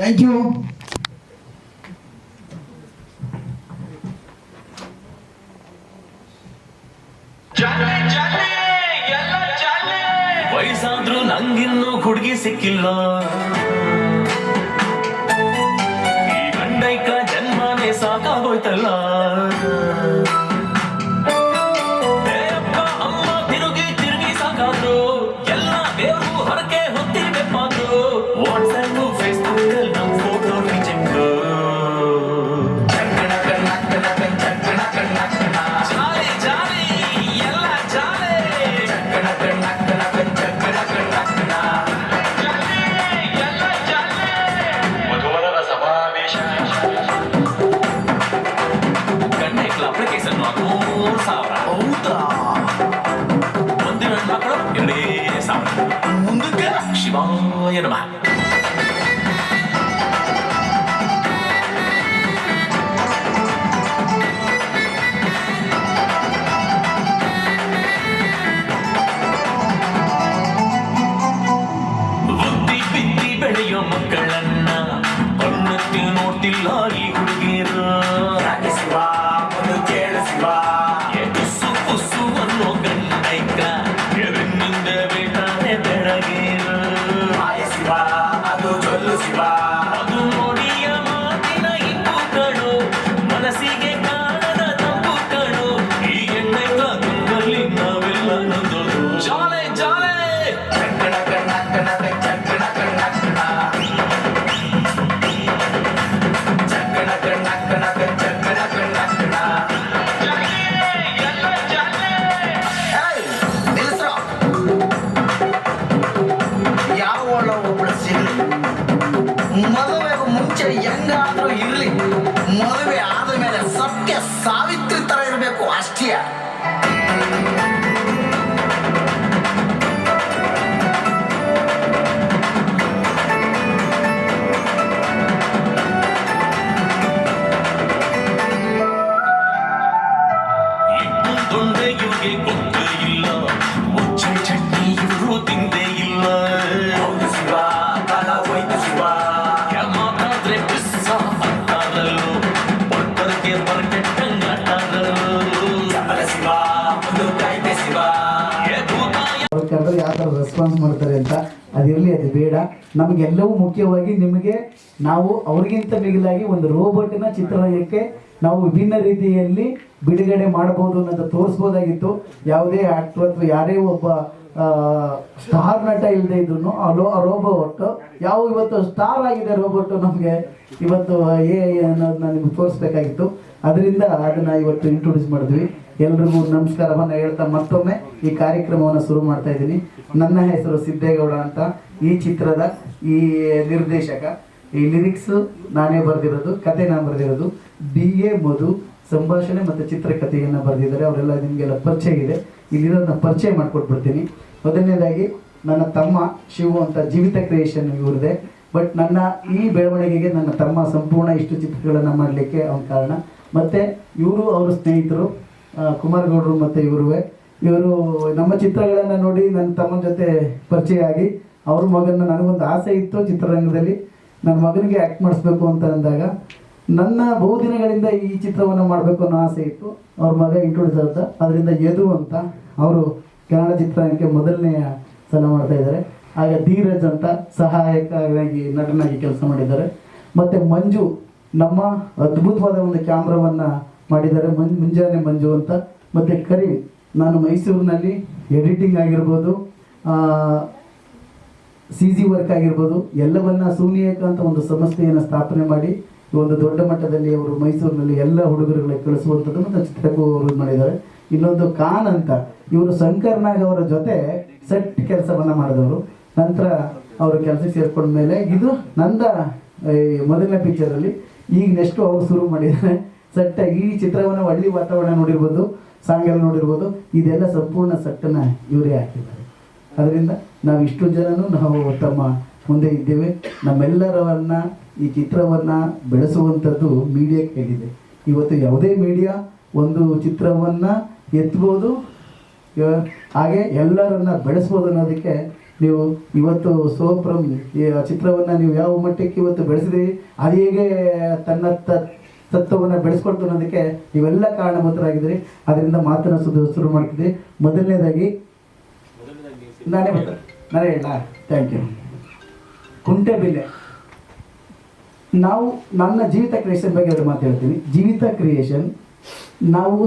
Thank you ವಯಸ್ಸಾದ್ರೂ ನಂಗಿನ್ನೂ ಹುಡುಗಿ ಸಿಕ್ಕಿಲ್ಲ. ಯಾವ ಥರ ರೆಸ್ಪಾನ್ಸ್ ಮಾಡ್ತಾರೆ ಅಂತ ಅದಿರಲಿ ಅದು ಬೇಡ. ನಮಗೆಲ್ಲವೂ ಮುಖ್ಯವಾಗಿ ನಿಮಗೆ ನಾವು ಅವ್ರಿಗಿಂತ ಮಿಗಿಲಾಗಿ ಒಂದು ರೋಬೋಟಿನ ಚಿತ್ರರಂಗಕ್ಕೆ ನಾವು ವಿಭಿನ್ನ ರೀತಿಯಲ್ಲಿ ಬಿಡುಗಡೆ ಮಾಡಬಹುದು ಅನ್ನೋದು ತೋರಿಸ್ಬೋದಾಗಿತ್ತು. ಯಾವುದೇ ಆಕ್ಟರ್ ಅಥವಾ ಯಾರೇ ಒಬ್ಬ ಸ್ಟಾರ್ ನಟ ಇಲ್ಲದೆ ಇದ್ರು ಆ ರೋಬೋಟ್ ಯಾವ ಇವತ್ತು ಸ್ಟಾರ್ ಆಗಿದೆ ರೋಬೋಟ್ ನಮಗೆ ಇವತ್ತು ಏ ಅನ್ನೋದನ್ನ ನಿಮ್ಗೆ ತೋರಿಸ್ಬೇಕಾಗಿತ್ತು. ಅದರಿಂದ ಅದನ್ನ ಇವತ್ತು ಇಂಟ್ರೊಡ್ಯೂಸ್ ಮಾಡಿದ್ವಿ. ಎಲ್ರಿಗೂ ನಮಸ್ಕಾರವನ್ನು ಹೇಳ್ತಾ ಮತ್ತೊಮ್ಮೆ ಈ ಕಾರ್ಯಕ್ರಮವನ್ನು ಶುರು ಮಾಡ್ತಾ ಇದ್ದೀನಿ. ನನ್ನ ಹೆಸರು ಸಿದ್ದೇಗೌಡ ಅಂತ. ಈ ಚಿತ್ರದ ಈ ನಿರ್ದೇಶಕ, ಈ ಲಿರಿಕ್ಸ್ ನಾನೇ ಬರೆದಿರೋದು, ಕತೆ ನಾನು ಬರೆದಿರೋದು. ಡಿ ಎ ಮಧು ಸಂಭಾಷಣೆ ಮತ್ತು ಚಿತ್ರಕಥೆಯನ್ನು ಬರೆದಿದ್ದಾರೆ. ಅವರೆಲ್ಲ ನಿಮಗೆಲ್ಲ ಪರಿಚಯ ಇದೆ. ಇಲ್ಲಿರೋದನ್ನ ಪರಿಚಯ ಮಾಡಿಕೊಟ್ಬಿಡ್ತೀನಿ. ಮೊದಲನೇದಾಗಿ, ನನ್ನ ತಮ್ಮ ಶಿವು ಅಂತ ಜೀವಿತ ಕ್ರಿಯೇಷನ್ ಇವ್ರದೆ ಬಟ್ ನನ್ನ ಈ ಬೆಳವಣಿಗೆಗೆ ನನ್ನ ತಮ್ಮ ಸಂಪೂರ್ಣ ಇಷ್ಟು ಚಿತ್ರಗಳನ್ನು ಮಾಡಲಿಕ್ಕೆ ಅವನ ಕಾರಣ. ಮತ್ತು ಇವರು ಅವರ ಸ್ನೇಹಿತರು ಕುಮಾರಗೌಡರು ಕುಮಾರ್ ಗೌಡ್ರು ಮತ್ತು ಇವರುವೆ. ಇವರು ನಮ್ಮ ಚಿತ್ರಗಳನ್ನು ನೋಡಿ ನನ್ನ ತಮ್ಮನ ಜೊತೆ ಪರಿಚಯ ಆಗಿ ಅವ್ರ ಮಗನ ನನಗೊಂದು ಆಸೆ ಇತ್ತು ಚಿತ್ರರಂಗದಲ್ಲಿ. ನನ್ನ ಮಗನಿಗೆ ಆ್ಯಕ್ಟ್ ಮಾಡಿಸ್ಬೇಕು ಅಂತ ಅಂದಾಗ ನನ್ನ ಬಹುದಿನಗಳಿಂದ ಈ ಚಿತ್ರವನ್ನು ಮಾಡಬೇಕು ಅನ್ನೋ ಆಸೆ ಇತ್ತು. ಅವ್ರ ಮಗ ಇಂಟ್ರೊಡ್ಯೂಸ್ ಅಂತ ಅದರಿಂದ ಯದು ಅಂತ ಅವರು ಕನ್ನಡ ಚಿತ್ರರಂಗಕ್ಕೆ ಮೊದಲನೆಯ ಸಲ ಮಾಡ್ತಾ ಇದ್ದಾರೆ. ಆಗ ಧೀರಜ್ ಅಂತ ಸಹಾಯಕರಾಗಿ ನಟನಾಗಿ ಕೆಲಸ ಮಾಡಿದ್ದಾರೆ. ಮತ್ತು ಮಂಜು ನಮ್ಮ ಅದ್ಭುತವಾದ ಒಂದು ಕ್ಯಾಮ್ರಾವನ್ನು ಮಾಡಿದ್ದಾರೆ. ಮಂ ಮುಂಜಾನೆ ಮಂಜು ಅಂತ. ಮತ್ತು ಕರಿ, ನಾನು ಮೈಸೂರಿನಲ್ಲಿ ಎಡಿಟಿಂಗ್ ಆಗಿರ್ಬೋದು ಸಿ ಜಿ ವರ್ಕ್ ಆಗಿರ್ಬೋದು, ಎಲ್ಲವನ್ನ ಸೂನಿಯಕ ಅಂತ ಒಂದು ಸಂಸ್ಥೆಯನ್ನು ಸ್ಥಾಪನೆ ಮಾಡಿ ಒಂದು ದೊಡ್ಡ ಮಟ್ಟದಲ್ಲಿ ಅವರು ಮೈಸೂರಿನಲ್ಲಿ ಎಲ್ಲ ಹುಡುಗರುಗಳಿಗೆ ಕಳಿಸುವಂಥದ್ದು ಮತ್ತು ಚಿತ್ರಕ್ಕೂ ಅವರು ಮಾಡಿದ್ದಾರೆ. ಇನ್ನೊಂದು ಖಾನ್ ಅಂತ, ಇವರು ಶಂಕರ್ ನಾಗ್ ಅವರ ಜೊತೆ ಸೆಟ್ ಕೆಲಸವನ್ನ ಮಾಡಿದವರು. ನಂತರ ಅವರು ಕೆಲಸಕ್ಕೆ ಸೇರ್ಕೊಂಡ ಮೇಲೆ ಇದು ನಂದ ಮೊದಲನೇ ಪಿಕ್ಚರಲ್ಲಿ ಈಗ ನೆಕ್ಸ್ಟ್ ಅವ್ರು ಶುರು ಮಾಡಿದ್ದಾರೆ ಸಟ್ಟಾಗಿ ಈ ಚಿತ್ರವನ್ನು ಹಳ್ಳಿ ವಾತಾವರಣ ನೋಡಿರ್ಬೋದು ಸಾಂಗ್ ಎಲ್ಲ ನೋಡಿರ್ಬೋದು, ಇದೆಲ್ಲ ಸಂಪೂರ್ಣ ಸಟ್ಟನ್ನು ಇವರೇ ಹಾಕಿದ್ದಾರೆ. ಅದರಿಂದ ನಾವು ಇಷ್ಟು ಜನನು ನಾವು ತಮ್ಮ ಮುಂದೆ ಇದ್ದೇವೆ. ನಮ್ಮೆಲ್ಲರವನ್ನ ಈ ಚಿತ್ರವನ್ನ ಬೆಳೆಸುವಂಥದ್ದು ಮೀಡಿಯಾ ಕೇಳಿದೆ. ಇವತ್ತು ಯಾವುದೇ ಮೀಡಿಯಾ ಒಂದು ಚಿತ್ರವನ್ನ ಎತ್ಬೋದು ಹಾಗೆ ಎಲ್ಲರನ್ನ ಬೆಳೆಸ್ಬೋದು ಅನ್ನೋದಕ್ಕೆ ನೀವು ಇವತ್ತು ಸೋಪ್ರಮ್, ಈ ಚಿತ್ರವನ್ನು ನೀವು ಯಾವ ಮಟ್ಟಕ್ಕೆ ಇವತ್ತು ಬೆಳೆಸಿದ್ರಿ ಅದು ಹೇಗೆ ತನ್ನ ತತ್ವವನ್ನು ಬೆಳೆಸ್ಕೊಳ್ತು ಅನ್ನೋದಕ್ಕೆ ನೀವೆಲ್ಲ ಕಾರಣಭೂತರಾಗಿದ್ದೀರಿ. ಅದರಿಂದ ಮಾತನ್ನ ಸುದ್ದಿ ಶುರು ಮಾಡ್ತಿದ್ದೆ. ಮೊದಲನೇದಾಗಿ, ನಾನೇ ನಾನೇ ಹೇಳ ಥ್ಯಾಂಕ್ ಯು ಕುಂಟೆಬಿಲ್ಲೆ ನಾವು ನನ್ನ ಜೀವಿತ ಕ್ರಿಯೇಷನ್ ಬಗ್ಗೆ ಎರಡು ಮಾತಾಡ್ತೀನಿ ಜೀವಿತ ಕ್ರಿಯೇಷನ್ ನಾವು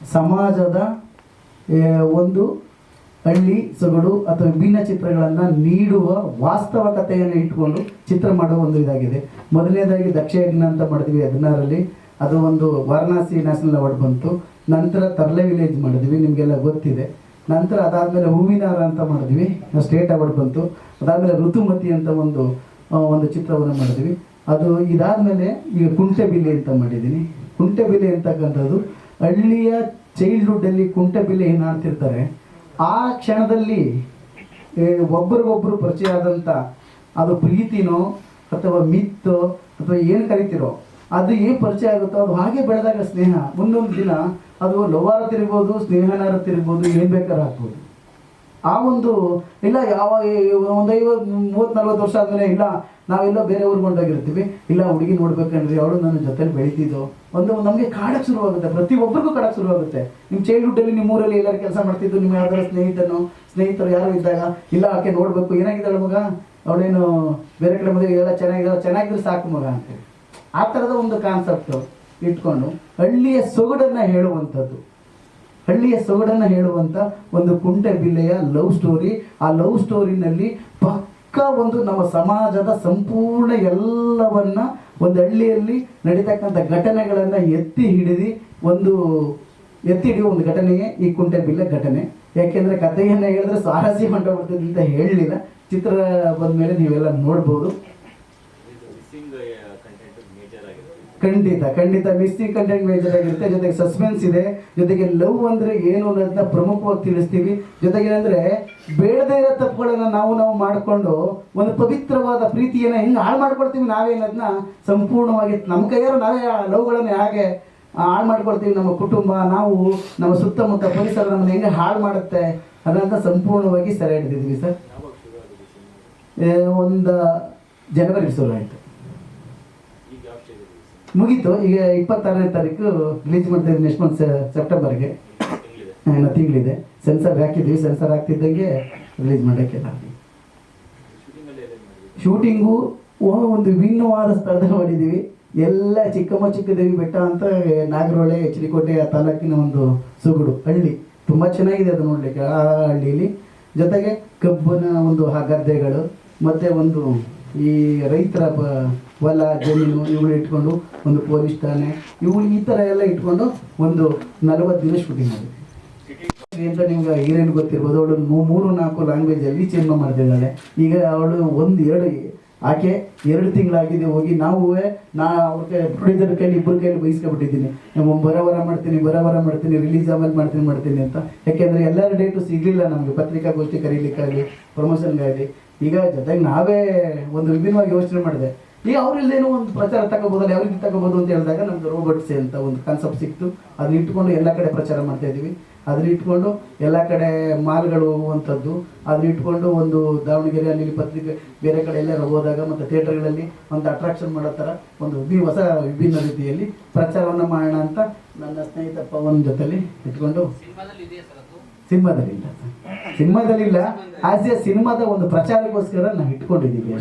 ಸಮಾಜದ ಒಂದು ಹಳ್ಳಿ ಸೊಗಡು ಅಥವಾ ವಿಭಿನ್ನ ಚಿತ್ರಗಳನ್ನು ನೀಡುವ ವಾಸ್ತವಕತೆಯನ್ನು ಇಟ್ಕೊಂಡು ಚಿತ್ರ ಮಾಡುವ ಒಂದು ಇದಾಗಿದೆ. ಮೊದಲನೇದಾಗಿ ದಕ್ಷ ಯಜ್ಞ ಅಂತ ಮಾಡಿದ್ವಿ ಹದಿನಾರರಲ್ಲಿ ಅದು ಒಂದು ವಾರಣಾಸಿ ನ್ಯಾಷನಲ್ ಅವಾರ್ಡ್ ಬಂತು. ನಂತರ ತರ್ಲೆ ವಿಲೇಜ್ ಮಾಡಿದ್ವಿ, ನಿಮಗೆಲ್ಲ ಗೊತ್ತಿದೆ. ನಂತರ ಅದಾದಮೇಲೆ ಹೂವಿನಾರ ಅಂತ ಮಾಡಿದ್ವಿ ಸ್ಟೇಟ್ ಅವಾರ್ಡ್ ಬಂತು. ಅದಾದಮೇಲೆ ಋತುಮತಿ ಅಂತ ಒಂದು ಒಂದು ಚಿತ್ರವನ್ನು ಮಾಡಿದ್ವಿ. ಅದು ಇದಾದಮೇಲೆ ಈಗ ಕುಂಟೆಬಿಲ್ಲೆ ಅಂತ ಮಾಡಿದ್ದೀನಿ. ಕುಂಟೆಬಿಲ್ಲೆ ಅಂತಕ್ಕಂಥದ್ದು ಹಳ್ಳಿಯ ಚೈಲ್ಡ್ಹುಡ್ಡಲ್ಲಿ ಕುಂಟೆಬಿಲ್ಲೆ ಏನಾಡ್ತಿರ್ತಾರೆ ಆ ಕ್ಷಣದಲ್ಲಿ ಏ, ಒಬ್ರಿಗೊಬ್ರು ಪರಿಚಯ ಆದಂಥ ಅದು ಪ್ರೀತಿನೋ ಅಥವಾ ಮಿತ್ತೋ ಅಥವಾ ಏನು ಕರಿತಿರೋ ಅದು ಏನು ಪರಿಚಯ ಆಗುತ್ತೋ ಅದು ಹಾಗೆ ಬೆಳೆದಾಗ ಸ್ನೇಹ. ಮುಂದೊಂದು ದಿನ ಅದು ಲೋವಾರ ತಿರ್ಬೋದು ಸ್ನೇಹನಾರ ತಿರ್ಬೋದು ಏನು ಬೇಕಾದ್ರೂ ಹಾಕ್ಬೋದು ಆ ಒಂದು, ಇಲ್ಲ ಯಾವ ಒಂದು ಐವತ್ತು ಮೂವತ್ತು, ನಲ್ವತ್ತು ವರ್ಷ ಆದಮೇಲೆ, ಇಲ್ಲ, ನಾವೆಲ್ಲ ಬೇರೆ ಊರಿಗೆ ಇಲ್ಲ, ಹುಡುಗಿ ನೋಡ್ಬೇಕಂದ್ರೆ ಅವಳು ನನ್ನ ಜೊತೆಲಿ ಬೆಳೀತಿದ್ದೋ. ಒಂದು, ನಮಗೆ ಕಾಡಕ್ಕೆ ಶುರುವಾಗುತ್ತೆ. ಪ್ರತಿಯೊಬ್ಬರಿಗೂ ಕಾಡಕ್ಕೆ ಶುರುವಾಗುತ್ತೆ. ನಿಮ್ಮ ಚೈಲ್ಡ್ಹುಡ್ಡಲ್ಲಿ ನಿಮ್ಮ ಊರಲ್ಲಿ ಎಲ್ಲರೂ ಕೆಲಸ ಮಾಡ್ತಿದ್ದು, ನಿಮ್ಮ ಯಾವ್ದಾರ ಸ್ನೇಹಿತನು, ಸ್ನೇಹಿತರು ಯಾರು ಇದ್ದಾಗ, ಇಲ್ಲ, ಆಕೆ ನೋಡಬೇಕು, ಏನಾಗಿದ್ದಾಳೆ ಮಗ? ಅವಳೇನು ಬೇರೆ ಕಡೆ ಮದುವೆ ಎಲ್ಲ ಚೆನ್ನಾಗಿದ್ದಾಳೆ, ಚೆನ್ನಾಗಿದ್ರೆ ಸಾಕು ಮಗ ಅಂತೇಳಿ. ಆ ಥರದ ಒಂದು ಕಾನ್ಸೆಪ್ಟು ಇಟ್ಕೊಂಡು, ಹಳ್ಳಿಯ ಸೊಗಡನ್ನು ಹೇಳುವಂಥದ್ದು. ಹಳ್ಳಿಯ ಸೊಗಡನ್ನು ಹೇಳುವಂಥ ಒಂದು ಕುಂಟೆ ಬಿಲ್ಲೆಯ ಲವ್ ಸ್ಟೋರಿ. ಆ ಲವ್ ಸ್ಟೋರಿನಲ್ಲಿ ಪಕ್ಕ ಒಂದು ನಮ್ಮ ಸಮಾಜದ ಸಂಪೂರ್ಣ ಎಲ್ಲವನ್ನ ಒಂದು ಹಳ್ಳಿಯಲ್ಲಿ ನಡೀತಕ್ಕಂಥ ಘಟನೆಗಳನ್ನು ಎತ್ತಿ ಹಿಡಿದು ಒಂದು, ಎತ್ತಿ ಹಿಡಿಯುವ ಒಂದು ಘಟನೆಯೇ ಈ ಕುಂಟೆ ಬಿಲ್ಲೆ ಘಟನೆ. ಯಾಕೆಂದರೆ ಕಥೆಯನ್ನು ಹೇಳಿದ್ರೆ ಸ್ವಾರಸ್ಯ ಹೊಂಟೋಗ್ಬಿಡ್ತದೆ ಅಂತ ಹೇಳಲಿಲ್ಲ. ಚಿತ್ರ ಬಂದ ಮೇಲೆ ನೀವೆಲ್ಲ ನೋಡ್ಬೋದು. ಖಂಡಿತ ಖಂಡಿತ ಮಿಸ್ತಿ ಕಂಟೆಂಟ್ ಮೇಜರ್ ಆಗಿರುತ್ತೆ ಜೊತೆಗೆ ಸಸ್ಪೆನ್ಸ್ ಇದೆ. ಜೊತೆಗೆ ಲವ್ ಅಂದ್ರೆ ಏನು ಅನ್ನೋದನ್ನ ಪ್ರಮುಖವಾಗಿ ತಿಳಿಸ್ತೀವಿ. ಜೊತೆಗೆ ಏನಂದ್ರೆ, ಬೇಡದೇ ಇರೋ ತಪ್ಪುಗಳನ್ನ ನಾವು ನಾವು ಮಾಡಿಕೊಂಡು ಒಂದು ಪವಿತ್ರವಾದ ಪ್ರೀತಿಯನ್ನ ಹೆಂಗೆ ಹಾಳು ಮಾಡ್ಕೊಳ್ತೀವಿ ನಾವೇ ಅನ್ನೋದನ್ನ ಸಂಪೂರ್ಣವಾಗಿ ನಮ್ಮ ಕೈಯಾರು ನಾವೇ ಲವ್ಗಳನ್ನ ಹೇಗೆ ಹಾಳು ಮಾಡ್ಕೊಳ್ತೀವಿ ನಮ್ಮ ಕುಟುಂಬ, ನಾವು ನಮ್ಮ ಸುತ್ತಮುತ್ತ ಪರಿಸರ ನಮ್ಮನ್ನ ಹೆಂಗೆ ಹಾಳು ಮಾಡುತ್ತೆ ಅದನ್ನ ಸಂಪೂರ್ಣವಾಗಿ ಸೆರೆ ಹಿಡಿದಿದ್ವಿ ಸರ್. ಒಂದು ಜನವರಿ ಶುರು ಆಯಿತು. ಮುಗೀತು. ಈಗ ಇಪ್ಪತ್ತಾರನೇ ತಾರೀಕು ರಿಲೀಸ್ ಮಾಡ್ತೀವಿ ನೆಕ್ಸ್ಟ್ ಮಂತ್ ಸೆಪ್ಟೆಂಬರ್ಗೆ. ಏನೋ ತಿಂಗಳಿದೆ. ಸೆನ್ಸರ್ ಹಾಕಿದ್ವಿ ಸೆನ್ಸರ್ ಹಾಕ್ತಿದ್ದಂಗೆ ರಿಲೀಸ್ ಮಾಡೋಕ್ಕೆಲ್ಲ ಶೂಟಿಂಗು ಒಂದು ವಿಭಿನ್ನವಾದ ಸ್ಥಳದಲ್ಲಿ ಮಾಡಿದ್ದೀವಿ. ಎಲ್ಲ ಚಿಕ್ಕಮ್ಮ ಚಿಕ್ಕದೇವಿ ಬೆಟ್ಟ ಅಂತ ಕೋಟೆ ಆ ತಾಲೂಕಿನ ಒಂದು ಸುಗುಡು, ಹಳ್ಳಿ. ತುಂಬ ಚೆನ್ನಾಗಿದೆ ಅದು ನೋಡಲಿಕ್ಕೆ. ಆ ಹಳ್ಳಿಯಲ್ಲಿ ಜೊತೆಗೆ ಕಬ್ಬನ ಒಂದು ಆ ಗದ್ದೆಗಳು ಮತ್ತು ಒಂದು ಈ ರೈತರ ಹೊಲ, ಜಮೀನು ಇವುಗಳು ಇಟ್ಕೊಂಡು ಒಂದು ಪೊಲೀಸ್ ಠಾಣೆ ಇವು ಈ ಥರ ಎಲ್ಲ ಇಟ್ಕೊಂಡು ಒಂದು ನಲವತ್ತು ದಿನ ಶೂಟಿಂಗ್ ಮಾಡಿದ್ವಿ. ಅಂತ ನಿಮ್ಗೆ ಏನೇನು ಗೊತ್ತಿರ್ಬೋದು, ಅವಳು ಮೂರು ನಾಲ್ಕು ಲ್ಯಾಂಗ್ವೇಜಲ್ಲಿ ಚೇಂಜ್ ಮಾಡ್ತಿದ್ದಾಳೆ. ಈಗ ಅವಳು ಒಂದು ಎರಡು, ಆಕೆ ಎರಡು ತಿಂಗಳಾಗಿದೆ, ಹೋಗಿ ನಾವು ನಾ ಅವ್ರ ಕೈ ಪ್ರೊಡ್ಯೂಸರ್ ಕೈಲಿ ಇಬ್ಬರ ಕೈಲಿ ಬೈಸ್ಕೊಬಿಟ್ಟಿದ್ದೀನಿ ನಮ್ಮ ಬರ ಬರ ಮಾಡ್ತೀನಿ ಬರವರ ಬರ ಮಾಡ್ತೀನಿ ರಿಲೀಸ್ ಆಮೇಲೆ ಮಾಡ್ತೀನಿ ಮಾಡ್ತೀನಿ ಅಂತ. ಯಾಕೆಂದರೆ ಎಲ್ಲರ ಡೇಟು ಸಿಗಲಿಲ್ಲ ನಮಗೆ, ಪತ್ರಿಕಾಗೋಷ್ಠಿ ಕರೀಲಿಕ್ಕಾಗಲಿ ಪ್ರಮೋಷನ್ಗಾಗಲಿ ಈಗ ಜೊತೆಗೆ ನಾವೇ ಒಂದು ವಿಭಿನ್ನವಾಗಿ ಯೋಚನೆ ಮಾಡಿದೆ. ಈಗ ಅವ್ರಿಲ್ಲೇನೋ ಒಂದು ಪ್ರಚಾರ ತಗೋಬೋದಲ್ಲ, ಯಾವ ರೀತಿ ತಗೋಬೋದು ಅಂತ ಹೇಳಿದಾಗ ನಮ್ದು ರೋಬೋಟ್ಸ್ ಅಂತ ಒಂದು ಕಾನ್ಸೆಪ್ಟ್ ಸಿಕ್ತು. ಅದನ್ನ ಇಟ್ಕೊಂಡು ಎಲ್ಲ ಕಡೆ ಪ್ರಚಾರ ಮಾಡ್ತಾ ಇದೀವಿ ಅದನ್ನ ಇಟ್ಕೊಂಡು ಎಲ್ಲ ಕಡೆ ಮಾಲ್ಗಳು ಹೋಗುವಂಥದ್ದು. ಅದನ್ನ ಇಟ್ಕೊಂಡು ಒಂದು ದಾವಣಗೆರೆ ಅಲ್ಲಿ ಪತ್ರಿಕೆ ಬೇರೆ ಕಡೆ ಎಲ್ಲ ಹೋದಾಗ ಮತ್ತು ಥಿಯೇಟರ್ಗಳಲ್ಲಿ ಒಂದು ಅಟ್ರಾಕ್ಷನ್ ಮಾಡೋ ಥರ ಒಂದು ವಿ ಹೊಸ ವಿಭಿನ್ನ ರೀತಿಯಲ್ಲಿ ಪ್ರಚಾರವನ್ನು ಮಾಡೋಣ ಅಂತ ನನ್ನ ಸ್ನೇಹಿತ ಪವನ್ ಜೊತೆಲಿ ಇಟ್ಕೊಂಡು ಸಿನಿಮಾದಲ್ಲಿಲ್ಲ. ಸಿನಿಮಾದಲ್ಲಿಲ್ಲ. ಆಸ್ ಎ ಸಿನಿಮಾದ ಒಂದು ಪ್ರಚಾರಕ್ಕೋಸ್ಕರ ನಾವು ಇಟ್ಕೊಂಡಿದ್ದೀವಿ.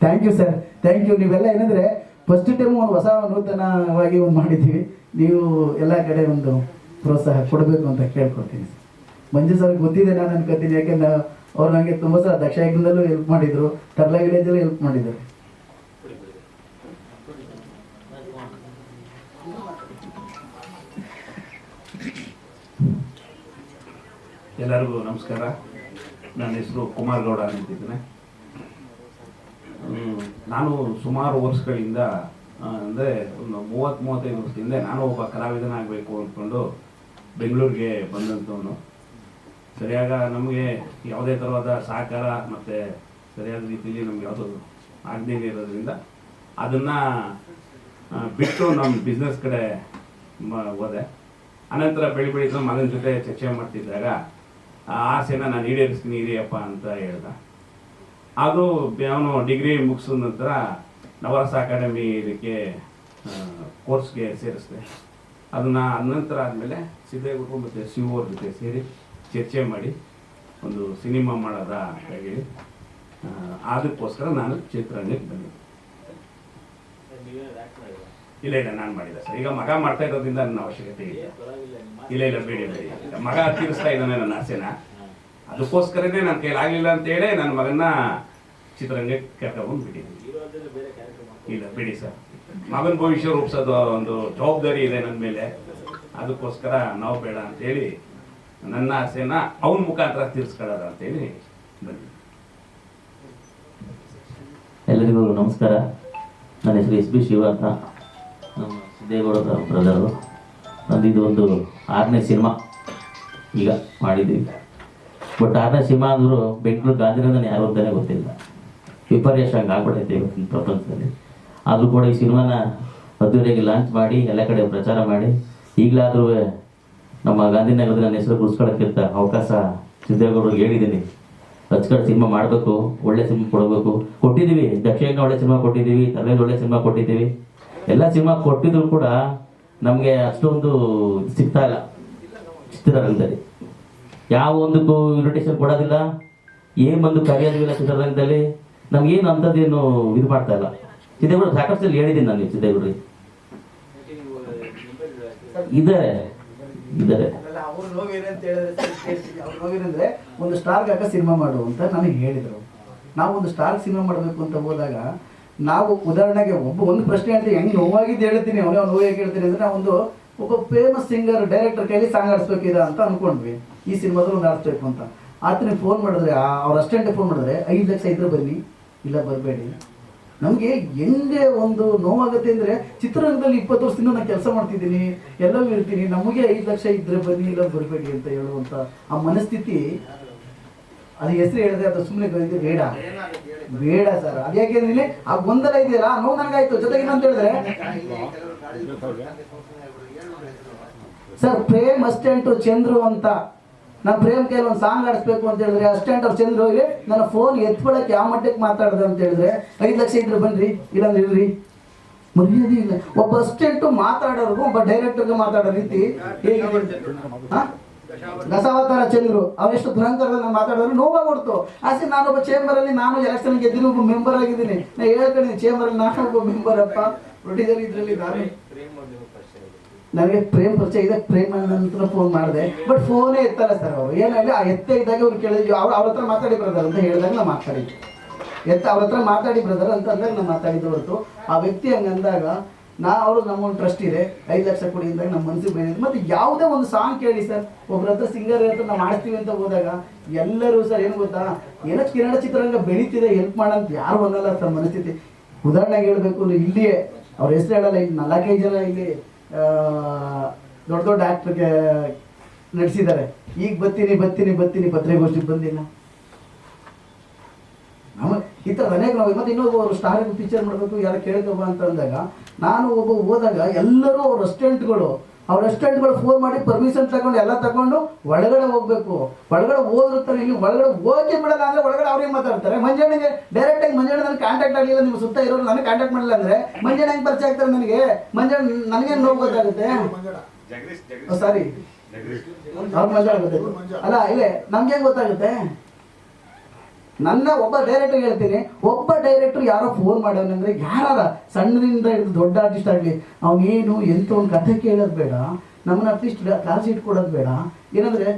Thank you sir thank you ನೀವೆಲ್ಲ ಏನಂದರೆ ಫಸ್ಟ್ ಟೈಮ್ ಒಂದು ಹೊಸ ನೂತನವಾಗಿ ಒಂದು ಮಾಡಿದ್ದೀವಿ. ನೀವು ಎಲ್ಲ ಕಡೆ ಒಂದು ಪ್ರೋತ್ಸಾಹ ಕೊಡಬೇಕು ಅಂತ ಕೇಳ್ಕೊಳ್ತೀನಿ. ಮಂಜು ಸರ್ ಗೊತ್ತಿದೆ ನಾನು ಅನ್ಕೋತೀನಿ ಯಾಕೆಂದ್ರೆ ಅವ್ರು ನನಗೆ ತುಂಬ ಸಲ ದಕ್ಷ ಹೆಲ್ಪ್ ಮಾಡಿದರು, ತರ್ಲಾ ವಿಲೇಜಲ್ಲೂ ಹೆಲ್ಪ್ ಮಾಡಿದ್ದಾರೆ. ಎಲ್ಲರಿಗೂ ನಮಸ್ಕಾರ. ನನ್ನ ಹೆಸರು ಕುಮಾರ್ ಗೌಡ ಅಂತಿದ್ದೇನೆ. ನಾನು ಸುಮಾರು ವರ್ಷಗಳಿಂದ ಅಂದರೆ ಒಂದು ಮೂವತ್ತು, ಮೂವತ್ತೈದು ವರ್ಷದಿಂದ ನಾನು ಒಬ್ಬ ಕಲಾವಿದನಾಗಬೇಕು ಅಂದ್ಕೊಂಡು ಬೆಂಗಳೂರಿಗೆ ಬಂದಂಥವನು. ಸರಿಯಾಗ ನಮಗೆ ಯಾವುದೇ ಥರವಾದ ಸಹಕಾರ ಮತ್ತು ಸರಿಯಾದ ರೀತಿಯಲ್ಲಿ ನಮ್ಗೆ ಯಾವುದು ಆಗ್ನೇ ಇರೋದ್ರಿಂದ ಅದನ್ನು ಬಿಟ್ಟು ನಮ್ಮ ಬಿಸ್ನೆಸ್ ಕಡೆ ಹೋದೆ. ಅನಂತರ ಬೆಳಿ ಬೆಳೀತಾ ಮಗನ ಜೊತೆ ಚರ್ಚೆ ಮಾಡ್ತಿದ್ದಾಗ ಆ ಆಸೆನ ನಾನು ಈಡೇರಿಸ್ತೀನಿ ಇದೆಯಪ್ಪ ಅಂತ ಹೇಳ್ದ. ಅದು ಅವನು ಡಿಗ್ರಿ ಮುಗಿಸಿದ ನಂತರ ನವರಸ ಅಕಾಡೆಮಿ ಇದಕ್ಕೆ ಕೋರ್ಸ್ಗೆ ಸೇರಿಸಿದೆ. ಅದನ್ನು ಅದ ನಂತರ ಆದಮೇಲೆ ಸಿದ್ದೇಗೌಡರು ಮತ್ತು ಶಿವ ಅವ್ರ ಜೊತೆ ಸೇರಿ ಚರ್ಚೆ ಮಾಡಿ ಒಂದು ಸಿನಿಮಾ ಮಾಡೋದ ಅಂತ ಹೇಳಿ ಅದಕ್ಕೋಸ್ಕರ ನಾನು ಚಿತ್ರರಂಗಕ್ಕೆ ಬಂದಿದ್ದೆ ಇಲ್ಲ ಇಲ್ಲ ನಾನು ಮಾಡಿಲ್ಲ ಸರ್. ಈಗ ಮಗ ಮಾಡ್ತಾ ಇರೋದ್ರಿಂದ ನನ್ನ ಅವಶ್ಯಕತೆ ಇಲ್ಲ. ಇಲ್ಲ ಇಲ್ಲ ಬೇಡಿ ಬೇಡಿ ಮಗ ತೀರಿಸ್ತಾ ಇದ್ದಾನೆ ನನ್ನ ಆಸೆನ. ಅದಕ್ಕೋಸ್ಕರನೇ ನನ್ನ ಕೈಲಾಗಲಿಲ್ಲ ಅಂತ ಹೇಳಿ ನನ್ನ ಮಗನ ಚಿತ್ರರಂಗಕ್ಕೆ ಕರ್ಕೊಂಡ್ಬಂದು ಬಿಟ್ಟಿದ್ದೀನಿ. ಇಲ್ಲ, ಬಿಡಿ ಸರ್. ಮಗನ ಭವಿಷ್ಯ ರೂಪಿಸೋದು ಒಂದು ಜವಾಬ್ದಾರಿ ಇದೆ ನನ್ನ ಮೇಲೆ. ಅದಕ್ಕೋಸ್ಕರ ನಾವು ಬೇಡ ಅಂತೇಳಿ ನನ್ನ ಆಸೆನ ಅವನ ಮುಖಾಂತರ ತೀರಿಸ್ಕೊಳ್ಳೋದ ಅಂತೇಳಿ ಬಂದಿದ್ದೀನಿ. ಎಲ್ಲರಿಗೂ ನಮಸ್ಕಾರ. ನನ್ನ ಹೆಸರು ಎಸ್ ಬಿ ಶಿವ ಅಂತ ನಮ್ಮ ಸಿದ್ದೇಗೌಡ ಬ್ರದರು ನಂದು ಒಂದು ಆರನೇ ಸಿನಿಮಾ. ಈಗ ಮಾಡಿದ್ದೀವಿ. ಬಟ್ ಆರನೇ ಸಿನಿಮಾ ಅಂದರೂ ಬೆಂಗಳೂರು ಗಾಂಧಿನಗರ ಯಾರು ಅಂತಲೇ ಗೊತ್ತಿಲ್ಲ. ವಿಪರ್ಯಾಸ ಹಂಗೆ ಆಗ್ಬಿಟ್ಟೈತೆ ಇವತ್ತಿನ ಪ್ರಪಂಚದಲ್ಲಿ. ಆದರೂ ಕೂಡ ಈ ಸಿನಿಮಾನ ಅದ್ದೂರಿಯಾಗಿ ಲಾಂಚ್ ಮಾಡಿ, ಎಲ್ಲ ಕಡೆ ಪ್ರಚಾರ ಮಾಡಿ, ಈಗಲಾದರೂ ನಮ್ಮ ಗಾಂಧಿನಗರದ ನನ್ನ ಹೆಸರು ಗುರ್ಸ್ಕೊಳ್ಳೋಕ್ಕಿಂತ ಅವಕಾಶ ಸಿದ್ದೇಗೌಡರಿಗೆ ಹೇಳಿದ್ದೀನಿ. ಅಚ್ಚುಕಟ್ಟು ಸಿನಿಮಾ ಮಾಡಬೇಕು, ಒಳ್ಳೆ ಸಿನಿಮಾ ಕೊಡಬೇಕು. ಕೊಟ್ಟಿದ್ದೀವಿ, ದಕ್ಷಿಣ ಒಳ್ಳೆ ಸಿನಿಮಾ ಕೊಟ್ಟಿದ್ದೀವಿ ತಲೆಗೆ ಒಳ್ಳೆ ಸಿನಿಮಾ ಕೊಟ್ಟಿದ್ದೀವಿ. ಎಲ್ಲ ಸಿನಿಮಾ ಕೊಟ್ಟಿದ್ರು ಕೂಡ ನಮಗೆ ಅಷ್ಟೊಂದು ಸಿಗ್ತಾ ಇಲ್ಲ. ಚಿತ್ರರಂಗದಲ್ಲಿ. ಯಾವ ಒಂದಕ್ಕೂ ಇನ್ವಿಟೇಷನ್ ಕೊಡೋದಿಲ್ಲ. ಏನ್ ಒಂದು ಕರೆಯೋದಿಲ್ಲ ಚಿತ್ರರಂಗದಲ್ಲಿ. ನಮ್ಗೇನು ಅಂಥದ್ದೇನು ಇದು ಮಾಡ್ತಾ ಇಲ್ಲ. ಸಿದ್ದೇಗೌಡ ಸಾಕಷ್ಟು ಹೇಳಿದ್ದೀನಿ ನಾನು ಸಿದ್ದೇಗೌಡ್ರಿ ಇದ್ದಾರೆ. ಇದ್ದಾರೆ. ಒಂದು ಸ್ಟಾರ್ ಸಿನಿಮಾ ಮಾಡು ಅಂತ ನನಗೆ ಹೇಳಿದರು. ನಾವು ಒಂದು ಸ್ಟಾರ್ ಸಿನಿಮಾ ಮಾಡಬೇಕು ಅಂತ ಹೋದಾಗ ನಾವು ಉದಾಹರಣೆಗೆ ಒಬ್ಬ ಒಂದು ಪ್ರಶ್ನೆ ಹೇಳ್ತೀವಿ, ಹೆಂಗೆ ನೋವಾಗಿದ್ದು ಹೇಳ್ತೀನಿ, ಅವನೇ ನೋವು ಹೇಗೆ ಹೇಳ್ತೀನಿ ಅಂದ್ರೆ ಒಂದು ಒಬ್ಬ ಫೇಮಸ್ ಸಿಂಗರ್ ಡೈರೆಕ್ಟರ್ ಕೈಲಿ ಸಾಂಗ್ ಆಡಿಸ್ಬೇಕಿದ ಅಂತ ಅಂದ್ಕೊಂಡ್ವಿ ಈ ಸಿನಿಮಾದಲ್ಲಿ ಒಂದು ಆಡಿಸ್ಬೇಕು ಅಂತ. ಆತನಿಗೆ ಫೋನ್ ಮಾಡಿದ್ರೆ ಅವ್ರ ಅಷ್ಟೆಂಟ್ ಫೋನ್ ಮಾಡಿದ್ರೆ, ಐದು ಲಕ್ಷ ಇದ್ರೆ ಬನ್ನಿ, ಇಲ್ಲ ಬರಬೇಡಿ. ನಮಗೆ ಹೆಂಗೆ ಒಂದು ನೋವಾಗುತ್ತೆ ಅಂದರೆ ಚಿತ್ರರಂಗದಲ್ಲಿ ಇಪ್ಪತ್ತು ವರ್ಷದಿಂದ ನಾನು ಕೆಲಸ ಮಾಡ್ತಿದ್ದೀನಿ, ಎಲ್ಲವೂ ಇರ್ತೀನಿ, ನಮಗೆ ಐದು ಲಕ್ಷ ಇದ್ರೆ ಬನ್ನಿ, ಇಲ್ಲ ಬರಬೇಡಿ ಅಂತ ಹೇಳುವಂಥ ಆ ಮನಸ್ಥಿತಿ ಅದು ಹೆಸರು ಹೇಳಿದ್ರೆ ಅದು ಸುಮ್ಮನೆ ಇದು ಬೇಡ. ಬೇಡ ಸರ್. ಅದು ಯಾಕೆಂದ್ರೆ ಆ ಗೊಂದಲ ಇದೆಯಲ್ಲ ನೋವು ನನಗಾಯ್ತು. ಜೊತೆಗೆ ಅಂತ ಹೇಳಿದ್ರೆ ಸರ್ ಪ್ರೇಮ್ ಅಸ್ಟೆಂಟು ಚಂದ್ರು ಅಂತ. ನಾನು ಪ್ರೇಮ್ ಕೈಲಿ ಒಂದು ಸಾಂಗ್ ಆಡಿಸ್ಬೇಕು ಅಂತ ಹೇಳಿದ್ರೆ ಅಸ್ಟೆಂಟ್ ಅವ್ರು ಚಂದ್ರು ಹೋಗಿ ನನ್ನ ಫೋನ್ ಎತ್ಕೊಳಕ್ಕೆ ಯಾವ ಮಟ್ಟಕ್ಕೆ ಮಾತಾಡಿದೆ ಅಂತ ಹೇಳಿದ್ರೆ ಐದು ಲಕ್ಷ ಇದ್ರೆ ಬನ್ರಿ ಇಲ್ಲಾಂದ್ರೆ ಇಲ್ರಿ. ಮರ್ಯಾದೆ ಇಲ್ಲ. ಒಬ್ಬ ಅಸ್ಟೆಂಟು ಮಾತಾಡೋರ್ಗು ಒಬ್ಬ ಡೈರೆಕ್ಟರ್ಗೆ ಮಾತಾಡೋ ರೀತಿ ಹೇಗೆ ಹಾ? ದಶಾವತಾರ ಚಂದ್ರು, ಅವೆಷ್ಟು ಭಯಂಕರದಲ್ಲಿ ಮಾತಾಡೋರು ಕೊಡ್ತು ಆಸೆ ನಾನೊಬ್ಬ ಚೇಂಬರ್ ಅಲ್ಲಿ, ನಾನು ಎಲೆಕ್ಷನ್ ಗೆದ್ದಿರೋ ಒಬ್ಬ ಮೆಂಬರ್ ಆಗಿದ್ದೀನಿ. ನಾ ಹೇಳ್ಕೊಂಡಿದ್ದೀನಿ ಚೇಂಬರ್ ಅಲ್ಲಿ ನಾನು ಒಬ್ಬ ಮೆಂಬರ್ ಅಪ್ಪ. ಪ್ರೊಡ್ಯೂಸರ್ ಇದ್ರಲ್ಲಿ ನಾನು ನನಗೆ ಪ್ರೇಮ್ ಪರಿಚಯ ಇದೆ, ಪ್ರೇಮ್ ನಂತರ ಫೋನ್ ಮಾಡಿದೆ. ಬಟ್ ಫೋನೇ ಎತ್ತಲ್ಲ ಸರ್ ಅವರು. ಏನಾಗಲಿ ಆ ಎತ್ತ ಇದ್ದಾಗ ಅವ್ರು ಕೇಳಿದ್ವಿ ಅವ್ರು ಅವ್ರ ಹತ್ರ ಮಾತಾಡಿ ಬ್ರದರ್ ಅಂತ ಹೇಳಿದಾಗ ನಾ ಮಾತಾಡಿದ್ವಿ ಎತ್ತ ಅವ್ರ ಹತ್ರ ಮಾತಾಡಿ ಬ್ರದರ್ ಅಂತ ಅಂದಾಗ ನಾನು ಮಾತಾಡಿದ್ದು ಹೊರತು. ಆ ವ್ಯಕ್ತಿ ಹಂಗಂದಾಗ ನಾ ಅವರು ನಮ್ಮ ಒಂದು ಟ್ರಸ್ಟ್ ಇದೆ, ಐದು ಲಕ್ಷ ಕೊಡಿ ಅಂದಾಗ ನಮ್ಮ ಮನಸ್ಸಿಗೆ ಬಂದಿದೆ ಮತ್ತು ಯಾವುದೇ ಒಂದು ಸಾಂಗ್ ಕೇಳಿ ಸರ್ ಒಬ್ಬರ ಹತ್ರ ಸಿಂಗರ್ ಹತ್ರ ನಾವು ಮಾಡ್ತೀವಿ ಅಂತ ಹೋದಾಗ ಎಲ್ಲರೂ ಸರ್ ಏನು ಗೊತ್ತಾ, ಏನೋ ಕನ್ನಡ ಚಿತ್ರರಂಗ ಬೆಳೀತಿದೆ ಹೆಲ್ಪ್ ಮಾಡಂತ ಯಾರು ಬಂದಲ್ಲ ಸರ್ ಮನಸ್ಥಿತಿ. ಉದಾಹರಣೆಗೆ ಹೇಳಬೇಕು ಅಂದ್ರೆ ಇಲ್ಲಿಯೇ, ಅವ್ರ ಹೆಸರು ಹೇಳಲ್ಲ, ಇಲ್ಲಿ ನಾಲ್ಕೈದು ಜನ ಇಲ್ಲಿ ದೊಡ್ಡ ದೊಡ್ಡ ಆ್ಯಕ್ಟ್ರಿಗೆ ನಡೆಸಿದ್ದಾರೆ. ಈಗ ಬತ್ತೀನಿ ಬರ್ತೀನಿ ಬರ್ತೀನಿ ಪತ್ರಿಕೋಷ್ಠಿಗೆ ಬಂದಿಲ್ಲ. ನಮ್ಮ ಈ ಥರದ ಅನೇಕ ನಾವು ಇವತ್ತು ಇನ್ನೊಬ್ಬ ಅವರು ಸ್ಟಾರ್ ಪಿಕ್ಚರ್ ಮಾಡಬೇಕು ಯಾರು ಕೇಳ್ಕೊಬ ಅಂತ ಅಂದಾಗ ನಾನು ಒಬ್ಬ ಹೋದಾಗ ಎಲ್ಲರೂ ಅವ್ರ ರೆಸ್ಟೋರೆಂಟ್ಗಳು ಅವ್ರ ರೆಸ್ಟೋರೆಂಟ್ಗಳು ಫೋನ್ ಮಾಡಿ ಪರ್ಮಿಷನ್ ತಗೊಂಡು ಎಲ್ಲ ತಗೊಂಡು ಒಳಗಡೆ ಹೋಗ್ಬೇಕು. ಒಳಗಡೆ ಹೋದಿರ್ತಾರೆ ಇಲ್ಲಿ ಒಳಗಡೆ ಹೋಗಿ ಬಿಡಲ್ಲ ಅಂದ್ರೆ ಒಳಗಡೆ ಅವ್ರಿಗೆ ಮಾತಾಡ್ತಾರೆ? ಮಂಜಣ್ಣಿಗೆ ಡೈರೆಕ್ಟ್ ಆಗಿ ಮಂಜಣ್ಣ ನನಗೆ ಕಾಂಟ್ಯಾಕ್ಟ್ ಆಗಲಿಲ್ಲ ನಿಮ್ಮ ಸುತ್ತ ಇರೋರು ನನಗೆ ಕಾಂಟ್ಯಾಕ್ಟ್ ಮಾಡಿಲ್ಲ ಅಂದ್ರೆ ಮಂಜಣ್ಣ ಹೆಂಗೆ ಪರಿಚಯ ಆಗ್ತಾರೆ ನನಗೆ? ಮಂಜಣ್ಣ ನನಗೇನು ನೋವು ಗೊತ್ತಾಗುತ್ತೆ? ಸಾರಿ ಅವ್ರು ಗೊತ್ತಾಯ್ತು. ಅಲ್ಲ ಇಲ್ಲೇ ನಮ್ಗೆ ಗೊತ್ತಾಗುತ್ತೆ? ನನ್ನ ಒಬ್ಬ ಡೈರೆಕ್ಟರ್ ಹೇಳ್ತೀನಿ, ಒಬ್ಬ ಡೈರೆಕ್ಟರ್ ಯಾರೋ ಫೋನ್ ಮಾಡೋನಂದ್ರೆ ಯಾರ ಸಣ್ಣದಿಂದ ಹಿಡಿದು ದೊಡ್ಡ ಆರ್ಟಿಸ್ಟ್ ಆಗಲಿ ಅವನೇನು ಎಂತ ಒಂದು ಕಥೆ ಕೇಳೋದು ಬೇಡ ನಮ್ಮನ್ನ ಅಟ್ಲೀಸ್ಟ್ ಕ್ಲಾಸ್ ಇಟ್ಕೊಡೋದು ಬೇಡ. ಏನಂದ್ರೆ,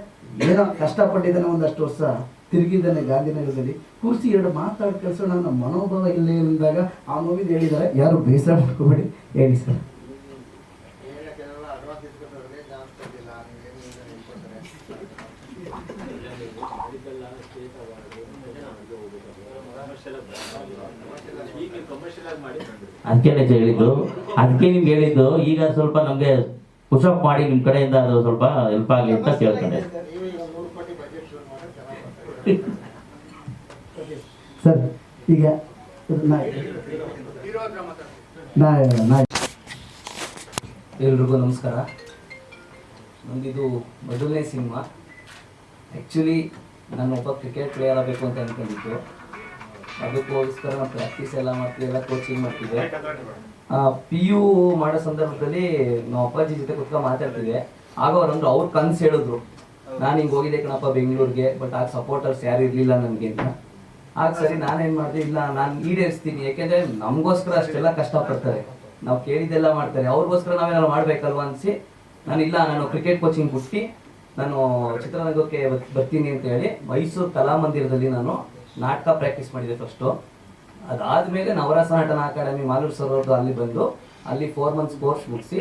ಏನೋ ಕಷ್ಟಪಟ್ಟಿದ್ದಾನೆ ಒಂದಷ್ಟು ವರ್ಷ, ತಿರುಗಿದ್ದಾನೆ ಗಾಂಧಿನಗರದಲ್ಲಿ. ಕೂರಿಸಿ ಎರಡು ಮಾತಾಡಿ ಕೆಲಸ ಅನ್ನೋ ಮನೋಭಾವ ಇಲ್ಲೇ ಅಂದಾಗ ಆ ಮೂವಿದ್ ಹೇಳಿದ್ದಾರೆ. ಯಾರು ಬೇಸರ ಮಾಡ್ಕೋಬೇಡಿ, ಹೇಳಿ ಸರ್. ಅದಕ್ಕೆ ನಿಜ ಹೇಳಿದ್ದು. ಅದಕ್ಕೆ ನಿಮ್ಗೆ ಹೇಳಿದ್ದು ಈಗ ಸ್ವಲ್ಪ ನಮಗೆ ಪುಷಪ್ ಮಾಡಿ ನಿಮ್ಮ ಕಡೆಯಿಂದ ಅದು ಸ್ವಲ್ಪ ಹೆಲ್ಪ್ ಆಗಲಿ ಅಂತ ಕೇಳ್ಕೊಂಡೆ ಸರ್. ಈಗ ನಾ ನಾ- ನಾ ಎಲ್ರಿಗೂ ನಮಸ್ಕಾರ. ನಮಗಿದು ಮೊದಲನೇ ಸಿನಿಮಾ. ಆ್ಯಕ್ಚುಲಿ ನಾನು ಒಬ್ಬ ಕ್ರಿಕೆಟ್ ಪ್ಲೇಯರ್ ಆಗಬೇಕು ಅಂತ ಅಂದ್ಕೊಂಡಿದ್ದು ಅದಕ್ಕೋಸ್ಕರ ನಾವು ಪ್ರಾಕ್ಟೀಸ್ ಎಲ್ಲ ಮಾಡ್ತೀವಿ ಎಲ್ಲ ಕೋಚಿಂಗ್ ಮಾಡ್ತಿದ್ದೆ ಪಿ ಯು ಮಾಡೋ ಸಂದರ್ಭದಲ್ಲಿ ನಾವು ಅಪ್ಪಾಜಿ ಜೊತೆ ಕುತ್ಕೊಂಡು ಮಾತಾಡ್ತಿದ್ದೆ ಆಗ ಅವ್ರಂದ್ರು ಅವ್ರ ಕನ್ಸು ಹೇಳಿದ್ರು. ನಾನು ಹಿಂಗೆ ಹೋಗಿದ್ದೆ ಕಣಪ್ಪ ಬೆಂಗಳೂರಿಗೆ ಬಟ್ ಆಗ ಸಪೋರ್ಟರ್ಸ್ ಯಾರು ಇರಲಿಲ್ಲ ನನಗೆ ಅಂತ. ಆಗ ಸರಿ ನಾನೇನು ಮಾಡಿದೆ ಇಲ್ಲ ನಾನು ಈಡೇರಿಸ್ತೀನಿ. ಯಾಕೆಂದರೆ ನಮಗೋಸ್ಕರ ಅಷ್ಟೆಲ್ಲ ಕಷ್ಟಪಡ್ತಾರೆ. ನಾವು ಕೇಳಿದ್ದೆಲ್ಲ ಮಾಡ್ತಾರೆ. ಅವ್ರಿಗೋಸ್ಕರ ನಾವೇನಾದ್ರು ಮಾಡಬೇಕಲ್ವ ಅನಿಸಿ ನಾನು ಇಲ್ಲ ನಾನು ಕ್ರಿಕೆಟ್ ಕೋಚಿಂಗ್ ಬಿಟ್ಟು ನಾನು ಚಿತ್ರರಂಗಕ್ಕೆ ಬರ್ತೀನಿ ಅಂತ ಹೇಳಿ ಮೈಸೂರು ಕಲಾಮಂದಿರದಲ್ಲಿ ನಾನು ನಾಟಕ ಪ್ರಾಕ್ಟೀಸ್ ಮಾಡಿದೆ ಫಸ್ಟು ಅದಾದ್ಮೇಲೆ ನವರಸ ನಟನ ಅಕಾಡೆಮಿ ಮಾಲೂರು ಸರ್ ಅಲ್ಲಿ ಬಂದು, ಅಲ್ಲಿ ಫೋರ್ ಮಂತ್ಸ್ ಕೋರ್ಸ್ ಮುಗಿಸಿ,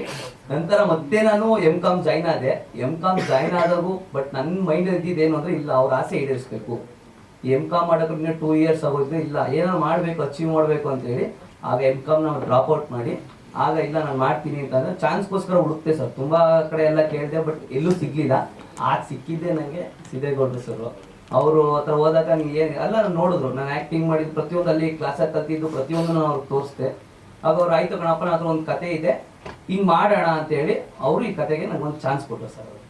ನಂತರ ಮತ್ತೆ ನಾನು ಎಂ ಕಾಮ್ ಜಾಯ್ನ್ ಆದೆ. ಎಂ ಕಾಮ್ ಜಾಯ್ನ್ ಆದಾಗೂ ಬಟ್ ನನ್ನ ಮೈಂಡ್ ಇದ್ದಿದ್ದೇನು ಅಂದರೆ, ಇಲ್ಲ, ಅವ್ರ ಆಸೆ ಈಡೇರಿಸ್ಬೇಕು. ಎಂ ಕಾಮ್ ಮಾಡೋಕೆ ಇನ್ನೂ ಟೂ ಇಯರ್ಸ್ ಆಗೋದ್ರೆ ಇಲ್ಲ ಏನೋ ಮಾಡಬೇಕು ಅಚೀವ್ ಮಾಡಬೇಕು ಅಂತ ಹೇಳಿ, ಆಗ ಎಂ ಕಾಮ್ ನಾವು ಡ್ರಾಪ್ ಔಟ್ ಮಾಡಿ, ಆಗ ಇಲ್ಲ, ನಾನು ಮಾಡ್ತೀನಿ ಅಂತಂದ್ರೆ ಚಾನ್ಸ್ಗೋಸ್ಕರ ಹುಡುಕ್ತೆ ಸರ್ ತುಂಬ ಕಡೆ ಎಲ್ಲ ಕೇಳಿದೆ ಬಟ್ ಎಲ್ಲೂ ಸಿಗ್ಲಿಲ್ಲ. ಆಗ ಸಿಕ್ಕಿದ್ದೆ ನನಗೆ ಸಿದ್ದೇಗೌಡರು ಸರ್ ಅವರು ಹತ್ರ ಹೋದಾಗ ನನಗೆ ಏನು ಎಲ್ಲ ನಾನ್ ನೋಡಿದ್ರು. ನಾನು ಆ್ಯಕ್ಟಿಂಗ್ ಮಾಡಿದ್ದು ಪ್ರತಿಯೊಂದು ಅಲ್ಲಿ ಕ್ಲಾಸಾಗಿ ಕಲ್ತಿದ್ದು ಪ್ರತಿಯೊಂದನ್ನು ನಾನು ಅವ್ರಿಗೆ ತೋರಿಸ್ದೆ. ಆಗ ಅವ್ರು ಆಯ್ತು ಕಣಪ್ಪ ಹತ್ರ ಒಂದು ಕತೆ ಇದೆ. ಹಿಂಗೆ ಮಾಡೋಣ ಅಂತ ಹೇಳಿ ಅವರು ಈ ಕತೆಗೆ ನನಗೊಂದು ಚಾನ್ಸ್ ಕೊಟ್ಟರು ಸರ್ ಅವರು.